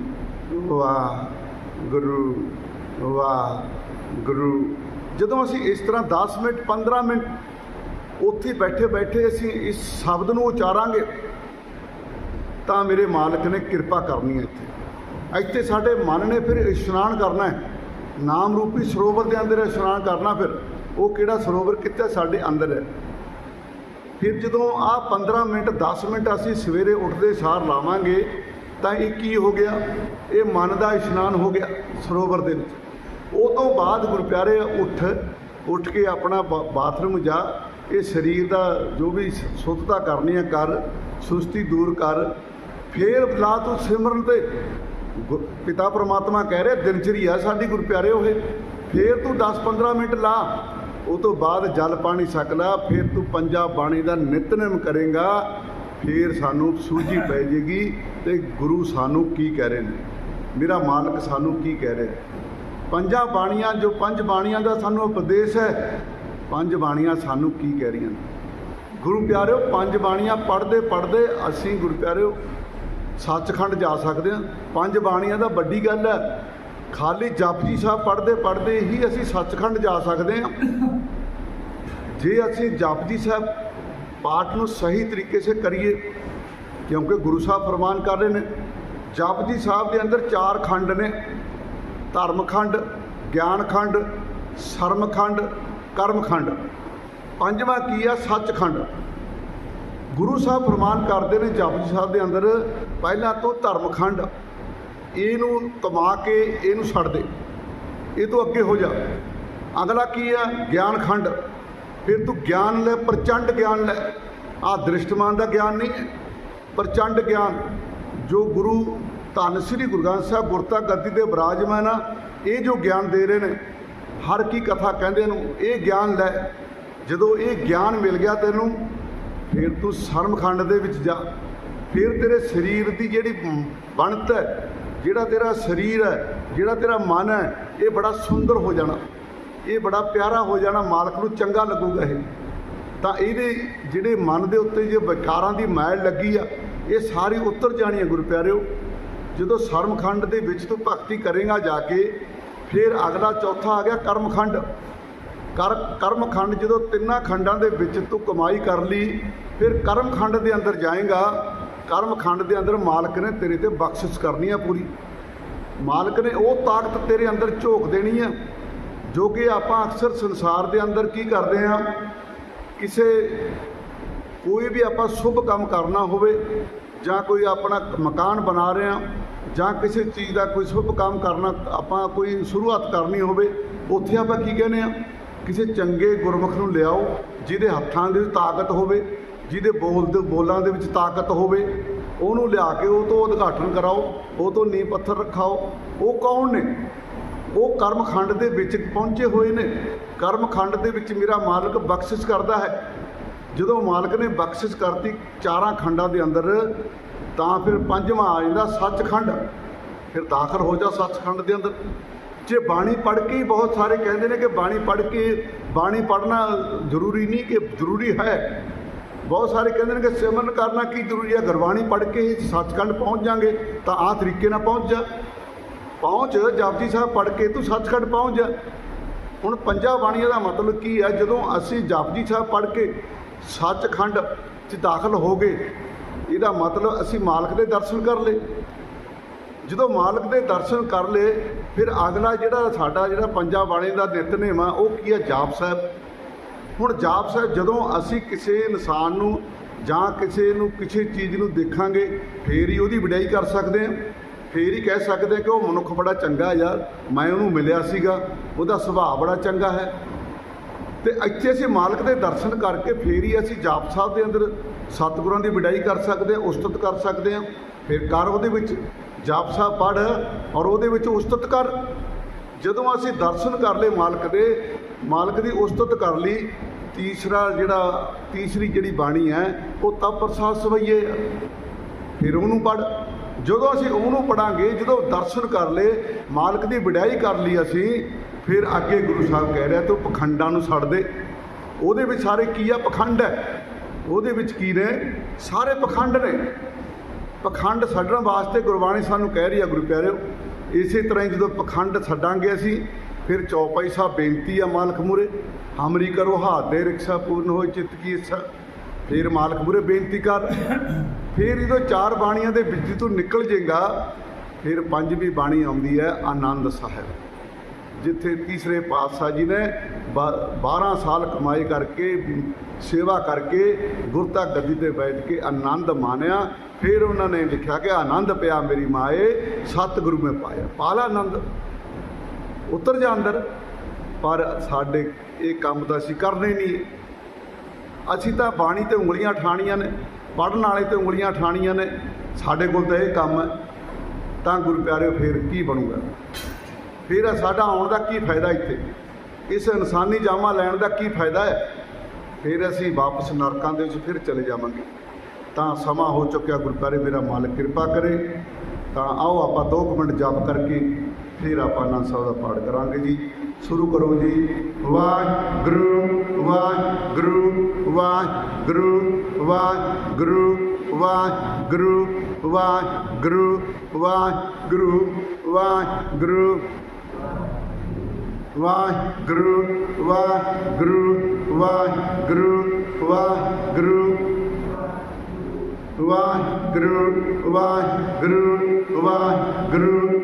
ਵਾਹ ਗੁਰੂ ਵਾਹ ਗੁਰੂ ਜਦੋਂ ਅਸੀਂ ਇਸ ਤਰ੍ਹਾਂ 10 ਮਿੰਟ 15 ਮਿੰਟ ਉੱਥੇ ਬੈਠੇ ਬੈਠੇ ਅਸੀਂ ਇਸ ਸ਼ਬਦ ਨੂੰ ਉਚਾਰਾਂਗੇ, ਤਾਂ ਮੇਰੇ ਮਾਲਕ ਨੇ ਕਿਰਪਾ ਕਰਨੀ ਹੈ ਇੱਥੇ। ਇੱਥੇ ਸਾਡੇ ਮਨ ਨੇ ਫਿਰ ਇਸ਼ਨਾਨ ਕਰਨਾ ਹੈ। ਨਾਮ ਰੂਪੀ ਸਰੋਵਰ ਦੇ ਅੰਦਰ ਇਸ਼ਨਾਨ ਕਰਨਾ ਫਿਰ। ਉਹ ਕਿਹੜਾ ਸਰੋਵਰ? ਕਿੱਥੇ? ਸਾਡੇ ਅੰਦਰ ਹੈ। ਫਿਰ ਜਦੋਂ ਆ 15 ਮਿੰਟ 10 ਮਿੰਟ ਅਸੀਂ ਸਵੇਰੇ ਉੱਠਦੇ ਸਾਰ ਲਾਵਾਂਗੇ, ਤਾਂ ਇਹ ਕੀ ਹੋ ਗਿਆ? ਇਹ ਮਨ ਦਾ ਇਸ਼ਨਾਨ ਹੋ ਗਿਆ ਸਰੋਵਰ ਦੇ ਵਿੱਚ। ਉਹ ਤੋਂ ਬਾਅਦ ਗੁਰਪਿਆਰੇ ਉੱਠ ਉੱਠ ਕੇ ਆਪਣਾ ਬਾ- ਬਾਥਰੂਮ ਜਾ। ਇਹ ਸਰੀਰ ਦਾ ਜੋ ਵੀ ਸ- ਸੁੱਧਤਾ ਕਰਨੀ ਹੈ, ਕਰ। ਸੁਸਤੀ ਦੂਰ ਕਰ। ਫੇਰ ਲਾ ਤੂੰ ਸਿਮਰਨ ਤੇ। ਪਿਤਾ ਪ੍ਰਮਾਤਮਾ ਕਹਿ ਰਿਹਾ ਦਿਨਚਰੀ ਆ ਸਾਡੀ ਗੁਰ ਪਿਆਰੇ ਹੋਏ ਫੇਰ ਤੂੰ 10-15 ਮਿੰਟ ਲਾ। ਉਹ ਤੋਂ ਬਾਅਦ ਜਲ ਪਾਣੀ ਛਕ ਲਾ, ਫਿਰ ਤੂੰ ਪੰਜਾ ਬਾਣੀ ਦਾ ਨਿਤਨੇਮ ਕਰੇਗਾ। ਫਿਰ ਸਾਨੂੰ ਸੂਝੀ ਪੈ ਜੇਗੀ ਤੇ ਗੁਰੂ ਸਾਨੂੰ ਕੀ ਕਹਿ ਰਹੇ ਨੇ? ਮੇਰਾ ਮਾਲਕ ਸਾਨੂੰ ਕੀ ਕਹਿ ਰਿਹਾ? ਪੰਜਾਂ ਬਾਣੀਆਂ, ਜੋ ਪੰਜ ਬਾਣੀਆਂ ਦਾ ਸਾਨੂੰ ਉਪਦੇਸ਼ ਹੈ, ਪੰਜ ਬਾਣੀਆਂ ਸਾਨੂੰ ਕੀ ਕਹਿ ਰਹੀਆਂ ਨੇ? ਗੁਰੂ ਪਿਆਰਿਓ, ਪੰਜ ਬਾਣੀਆਂ ਪੜ੍ਹਦੇ ਪੜ੍ਹਦੇ ਅਸੀਂ ਗੁਰੂ ਪਿਆਰਿਓ ਸੱਚਖੰਡ ਜਾ ਸਕਦੇ ਹਾਂ। ਪੰਜ ਬਾਣੀਆਂ ਦਾ ਵੱਡੀ ਗੱਲ ਹੈ। ਖਾਲੀ ਜਪਜੀ ਸਾਹਿਬ ਪੜ੍ਹਦੇ ਪੜ੍ਹਦੇ ਹੀ ਅਸੀਂ ਸੱਚਖੰਡ ਜਾ ਸਕਦੇ ਹਾਂ। ਜੇ ਅਸੀਂ ਜਪਜੀ ਸਾਹਿਬ ਪਾਠ ਨੂੰ ਸਹੀ ਤਰੀਕੇ ਸੇ ਕਰੀਏ, ਕਿਉਂਕਿ ਗੁਰੂ ਸਾਹਿਬ ਫਰਮਾਨ ਕਰ ਰਹੇ ਨੇ, ਜਪਜੀ ਸਾਹਿਬ ਦੇ ਅੰਦਰ ਚਾਰ ਖੰਡ ਨੇ। ਧਰਮ ਖੰਡ ਗਿਆਨ ਖੰਡ ਸ਼ਰਮ ਖੰਡ ਕਰਮ ਖੰਡ ਪੰਜਵਾਂ ਕੀ ਆ ਸੱਚਖੰਡ। ਗੁਰੂ ਸਾਹਿਬ ਫਰਮਾਨ ਕਰਦੇ ਨੇ ਜਪਜੀ ਸਾਹਿਬ ਦੇ ਅੰਦਰ ਪਹਿਲਾਂ ਤੋਂ ਧਰਮਖੰਡ, ਇਹਨੂੰ ਕਮਾ ਕੇ ਇਹਨੂੰ ਛੱਡ ਦੇ। ਇਹ ਤੋਂ ਅੱਗੇ ਹੋ ਜਾ। ਅਗਲਾ ਕੀ ਹੈ ਗਿਆਨ ਖੰਡ ਫਿਰ ਤੂੰ ਗਿਆਨ ਲੈ, ਪ੍ਰਚੰਡ ਗਿਆਨ ਲੈ। ਆ ਦ੍ਰਿਸ਼ਟਮਾਨ ਦਾ ਗਿਆਨ ਨਹੀਂ ਹੈ। ਪ੍ਰਚੰਡ ਗਿਆਨ। ਜੋ ਗੁਰੂ ਧੰਨ ਸ੍ਰੀ ਗੁਰੂ ਗ੍ਰੰਥ ਸਾਹਿਬ ਗੁਰਤਾ ਗੱਦੀ ਦੇ ਵਿਰਾਜਮਾਨ ਆ, ਇਹ ਜੋ ਗਿਆਨ ਦੇ ਰਹੇ ਨੇ, ਹਰ ਕੀ ਕਥਾ ਕਹਿੰਦੇ ਨੂੰ, ਇਹ ਗਿਆਨ ਲੈ। ਜਦੋਂ ਇਹ ਗਿਆਨ ਮਿਲ ਗਿਆ ਤੈਨੂੰ, ਫਿਰ ਤੂੰ ਸ਼ਰਮਖੰਡ ਦੇ ਵਿੱਚ ਜਾ। ਫਿਰ ਤੇਰੇ ਸਰੀਰ ਦੀ ਜਿਹੜੀ ਬਣਤ ਹੈ, ਜਿਹੜਾ ਤੇਰਾ ਸਰੀਰ ਹੈ, ਜਿਹੜਾ ਤੇਰਾ ਮਨ ਹੈ, ਇਹ ਬੜਾ ਸੁੰਦਰ ਹੋ ਜਾਣਾ। ਇਹ ਬੜਾ ਪਿਆਰਾ ਹੋ ਜਾਣਾ, ਮਾਲਕ ਨੂੰ ਚੰਗਾ ਲੱਗੂਗਾ ਇਹ। ਤਾਂ ਇਹਦੇ ਜਿਹੜੇ ਮਨ ਦੇ ਉੱਤੇ ਜੇ ਵਿਕਾਰਾਂ ਦੀ ਮੈਲ ਲੱਗੀ ਆ, ਇਹ ਸਾਰੀ ਉਤਰ ਜਾਣੀ ਹੈ ਗੁਰੂ ਪਿਆਰਿਓ। ਜਦੋਂ ਸ਼ਰਮਖੰਡ ਦੇ ਵਿੱਚ ਤੂੰ ਭਗਤੀ ਕਰੇਗਾ ਜਾ ਕੇ, ਫਿਰ ਅਗਲਾ ਚੌਥਾ ਆ ਗਿਆ ਕਰਮਖੰਡ। ਕਰ, ਕਰਮਖੰਡ ਜਦੋਂ ਤਿੰਨਾਂ ਖੰਡਾਂ ਦੇ ਵਿੱਚ ਤੂੰ ਕਮਾਈ ਕਰ ਲਈ, ਫਿਰ ਕਰਮਖੰਡ ਦੇ ਅੰਦਰ ਜਾਏਗਾ ਕਰਮ ਖੰਡ ਦੇ ਅੰਦਰ ਮਾਲਕ ਨੇ ਤੇਰੇ ਤੇ ਬਖਸ਼ਿਸ਼ ਕਰਨੀ ਆ ਪੂਰੀ। ਮਾਲਕ ਨੇ ਉਹ ਤਾਕਤ ਤੇਰੇ ਅੰਦਰ ਝੋਕ ਦੇਣੀ ਆ, ਜੋ ਕਿ ਆਪਾਂ ਅਕਸਰ ਸੰਸਾਰ ਦੇ ਅੰਦਰ ਕੀ ਕਰਦੇ ਆ, ਕਿਸੇ ਕੋਈ ਵੀ ਆਪਾਂ ਸ਼ੁਭ ਕੰਮ ਕਰਨਾ ਹੋਵੇ, ਜਾਂ ਕੋਈ ਆਪਣਾ ਮਕਾਨ ਬਣਾ ਰਹੇ ਹਾਂ ਜਾਂ ਕਿਸੇ ਚੀਜ਼ ਦਾ ਕੋਈ ਸ਼ੁਭ ਕੰਮ ਕਰਨਾ ਆਪਾਂ ਕੋਈ ਸ਼ੁਰੂਆਤ ਕਰਨੀ ਹੋਵੇ, ਉੱਥੇ ਆਪਾਂ ਕੀ ਕਹਿੰਦੇ ਆ, ਕਿਸੇ ਚੰਗੇ ਗੁਰਮੁਖ ਨੂੰ ਲਿਆਓ, ਜਿਹਦੇ ਹੱਥਾਂ ਦੇ ਤਾਕਤ ਹੋਵੇ ਜਿਹਦੇ ਬੋਲ ਦੇ ਬੋਲਾਂ ਦੇ ਵਿੱਚ ਤਾਕਤ ਹੋਵੇ, ਉਹਨੂੰ ਲਿਆ ਕੇ ਉਹ ਤੋਂ ਉਦਘਾਟਨ ਕਰਾਓ, ਉਹ ਤੋਂ ਨੀਂਹ ਪੱਥਰ ਰਖਾਓ। ਉਹ ਕੌਣ ਨੇ? ਉਹ ਕਰਮਖੰਡ ਦੇ ਵਿੱਚ ਪਹੁੰਚੇ ਹੋਏ ਨੇ। ਕਰਮਖੰਡ ਦੇ ਵਿੱਚ ਮੇਰਾ ਮਾਲਕ ਬਖਸ਼ਿਸ਼ ਕਰਦਾ ਹੈ। ਜਦੋਂ ਮਾਲਕ ਨੇ ਬਖਸ਼ਿਸ਼ ਕਰਤੀ ਚਾਰਾਂ ਖੰਡਾਂ ਦੇ ਅੰਦਰ, ਤਾਂ ਫਿਰ ਪੰਜਵਾਂ ਆ ਜਾਂਦਾ ਸੱਚਖੰਡ। ਫਿਰ ਦਾਖਲ ਹੋ ਜਾ ਸੱਚਖੰਡ ਦੇ ਅੰਦਰ। ਜੇ ਬਾਣੀ ਪੜ੍ਹ ਕੇ ਹੀ ਬਹੁਤ ਸਾਰੇ ਕਹਿੰਦੇ ਨੇ ਕਿ ਬਾਣੀ ਪੜ੍ਹ ਕੇ ਬਾਣੀ ਪੜ੍ਹਨਾ ਜ਼ਰੂਰੀ ਨਹੀਂ ਕਿ ਜ਼ਰੂਰੀ ਹੈ। ਬਹੁਤ ਸਾਰੇ ਕਹਿੰਦੇ ਨੇ ਕਿ ਸਿਮਰਨ ਕਰਨਾ ਕੀ ਜ਼ਰੂਰੀ ਹੈ? ਗੁਰਬਾਣੀ ਪੜ੍ਹ ਕੇ ਹੀ ਸੱਚਖੰਡ ਪਹੁੰਚ ਜਾਾਂਗੇ, ਤਾਂ ਆਹ ਤਰੀਕੇ ਨਾਲ ਪਹੁੰਚ ਜਾ। ਪਹੁੰਚ, ਜਪਜੀ ਸਾਹਿਬ ਪੜ੍ਹ ਕੇ ਤੂੰ ਸੱਚਖੰਡ ਪਹੁੰਚ ਜਾ। ਹੁਣ ਪੰਜਾਂ ਬਾਣੀਆਂ ਦਾ ਮਤਲਬ ਕੀ ਹੈ? ਜਦੋਂ ਅਸੀਂ ਜਪਜੀ ਸਾਹਿਬ ਪੜ੍ਹ ਕੇ ਸੱਚਖੰਡ 'ਚ ਦਾਖਲ ਹੋ ਗਏ, ਇਹਦਾ ਮਤਲਬ ਅਸੀਂ ਮਾਲਕ ਦੇ ਦਰਸ਼ਨ ਕਰ ਲਏ। ਜਦੋਂ ਮਾਲਕ ਦੇ ਦਰਸ਼ਨ ਕਰ ਲਏ, ਫਿਰ ਅਗਲਾ ਜਿਹੜਾ ਸਾਡਾ ਜਿਹੜਾ ਪੰਜਾਂ ਬਾਣੀ ਦਾ ਨਿਤਨੇਮ ਆ, ਉਹ ਕੀ ਹੈ? ਜਾਪ ਸਾਹਿਬ। ਹੁਣ ਜਾਪ ਸਾਹਿਬ, ਜਦੋਂ ਅਸੀਂ ਕਿਸੇ ਇਨਸਾਨ ਨੂੰ ਜਾਂ ਕਿਸੇ ਨੂੰ ਕਿਸੇ ਚੀਜ਼ ਨੂੰ ਦੇਖਾਂਗੇ, ਫੇਰ ਹੀ ਉਹਦੀ ਵਡਿਆਈ ਕਰ ਸਕਦੇ ਹਾਂ। ਫੇਰ ਹੀ ਕਹਿ ਸਕਦੇ ਹਾਂ ਕਿ ਉਹ ਮਨੁੱਖ ਬੜਾ ਚੰਗਾ ਯਾਰ, ਮੈਂ ਉਹਨੂੰ ਮਿਲਿਆ ਸੀਗਾ, ਉਹਦਾ ਸੁਭਾਅ ਬੜਾ ਚੰਗਾ ਹੈ। ਤੇ ਇੱਥੇ ਅਸੀਂ ਮਾਲਕ ਦੇ ਦਰਸ਼ਨ ਕਰਕੇ ਫੇਰ ਹੀ ਅਸੀਂ ਜਾਪ ਸਾਹਿਬ ਦੇ ਅੰਦਰ ਸਤਿਗੁਰਾਂ ਦੀ ਵਡਿਆਈ ਕਰ ਸਕਦੇ ਹਾਂ, ਉਸਤਤ ਕਰ ਸਕਦੇ ਹਾਂ। ਫਿਰ ਕਰ ਉਹਦੇ ਵਿੱਚ, ਜਾਪ ਸਾਹਿਬ ਪੜ੍ਹ ਔਰ ਉਹਦੇ ਵਿੱਚ ਉਸਤਤ ਕਰ। ਜਦੋਂ ਅਸੀਂ ਦਰਸ਼ਨ ਕਰ ਲਏ ਮਾਲਕ ਦੇ ਮਾਲਕ ਦੀ ਉਸਤਤ ਕਰ ਲਈ, ਤੀਸਰਾ ਜਿਹੜਾ, ਤੀਸਰੀ ਜਿਹੜੀ ਬਾਣੀ ਹੈ, ਉਹ ਤਪ ਪ੍ਰਸਾਦ ਸਵਈਏ। ਫਿਰ ਉਹਨੂੰ ਪੜ ਜਦੋਂ ਅਸੀਂ ਉਹਨੂੰ ਪੜਾਂਗੇ ਜਦੋਂ ਦਰਸ਼ਨ ਕਰ ਲਏ, ਮਾਲਕ ਦੀ ਵਡਿਆਈ ਕਰ ਲਈ ਅਸੀਂ, ਫਿਰ ਅੱਗੇ ਗੁਰੂ ਸਾਹਿਬ ਕਹਿ ਰਿਹਾ, ਤੂੰ ਪਖੰਡਾਂ ਨੂੰ ਛੱਡ ਦੇ। ਉਹਦੇ ਵਿੱਚ ਸਾਰੇ ਕੀ ਆ? ਪਖੰਡ ਹੈ। ਉਹਦੇ ਵਿੱਚ ਕੀ ਨੇ? ਸਾਰੇ ਪਖੰਡ ਨੇ। ਪਖੰਡ ਛੱਡਣ ਵਾਸਤੇ ਗੁਰਬਾਣੀ ਸਾਨੂੰ ਕਹਿ ਰਹੀ ਆ, ਗੁਰੂ ਪਿਆਰਿਓ, ਇਸੇ ਤਰ੍ਹਾਂ ਹੀ ਜਦੋਂ ਪਖੰਡ ਛੱਡਾਂਗੇ ਅਸੀਂ ਫਿਰ ਚੌਪਾਈ ਸਾਹਿਬ ਬੇਨਤੀ ਆ ਮਾਲਕ ਮੂਰੇ ਹਮਰੀ ਕਰੋ ਹਾਥ ਦੇ ਰਿਕਸ਼ਾ ਪੂਰਨ ਹੋਏ ਚਿੱਤ ਕੀ ਇੱਛਾ ਫਿਰ ਮਾਲਕ ਮੂਰੇ ਬੇਨਤੀ ਕਰ, ਫਿਰ ਜਦੋਂ ਚਾਰ ਬਾਣੀਆਂ ਦੇ ਵਿੱਚ ਤੂੰ ਨਿਕਲ ਜਾਏਗਾ ਫਿਰ ਪੰਜਵੀਂ ਬਾਣੀ ਆਉਂਦੀ ਹੈ ਆਨੰਦ ਸਾਹਿਬ, ਜਿੱਥੇ ਤੀਸਰੇ ਪਾਤਸ਼ਾਹ ਜੀ ਨੇ 12 ਸਾਲ ਕਮਾਈ ਕਰਕੇ, ਸੇਵਾ ਕਰਕੇ ਗੁਰਤਾ ਗੱਦੀ ਤੇ ਬੈਠ ਕੇ ਆਨੰਦ ਮਾਣਿਆ, ਫਿਰ ਉਹਨਾਂ ਨੇ ਲਿਖਿਆ ਕਿ ਆਨੰਦ ਪਿਆ ਮੇਰੀ ਮਾਏ, ਸਤਿਗੁਰੂ ਮੈਂ ਪਾਇਆ, ਪਾਲਾ ਆਨੰਦ। ਉਤਰ ਜਾ ਅੰਦਰ, ਪਰ ਸਾਡੇ ਇਹ ਕੰਮ ਤਾਂ ਅਸੀਂ ਕਰਨੇ ਨਹੀਂ। ਅਸੀਂ ਤਾਂ ਬਾਣੀ ਤੇ ਉਂਗਲੀਆਂ ਠਾਣੀਆਂ ਨੇ ਪੜਨ ਵਾਲੇ ਤੇ ਉਂਗਲੀਆਂ ਠਾਣੀਆਂ ਨੇ, ਸਾਡੇ ਕੋਲ ਤਾਂ ਇਹ ਕੰਮ ਹੈ। ਤਾਂ ਗੁਰੂ ਪਿਆਰਿਓ, ਫਿਰ ਕੀ ਬਣੂਗਾ? ਫਿਰ ਸਾਡਾ ਆਉਣ ਦਾ ਕੀ ਫਾਇਦਾ ਇੱਥੇ? ਇਸ ਇਨਸਾਨੀ ਜਾਮਾ ਲੈਣ ਦਾ ਕੀ ਫਾਇਦਾ ਹੈ? ਫਿਰ ਅਸੀਂ ਵਾਪਸ ਨਰਕਾਂ ਦੇ ਵਿੱਚ ਫਿਰ ਚਲੇ ਜਾਵਾਂਗੇ। ਤਾਂ ਸਮਾਂ ਹੋ ਚੁੱਕਿਆ, ਗੁਰੂ ਮੇਰਾ ਮਾਲਕ ਕਿਰਪਾ ਕਰੇ। ਤਾਂ ਆਓ, ਆਪਾਂ 2 ਮਿੰਟ ਜਪ ਕਰਕੇ ਫਿਰ ਆਪਾਂ ਆਨੰਦ ਸਾਹਿਬ ਦਾ ਪਾਠ ਕਰਾਂਗੇ ਜੀ ਸ਼ੁਰੂ ਕਰੋ ਜੀ ਵਾਹਿਗੁਰੂ ਵਾਹਿਗੁਰੂ ਵਾਹਿਗੁਰੂ ਵਾਹਿਗੁਰੂ ਵਾਹਿਗੁਰੂ ਵਾਹਿਗੁਰੂ ਵਾਹਿਗੁਰੂ ਵਾਹਿਗੁਰੂ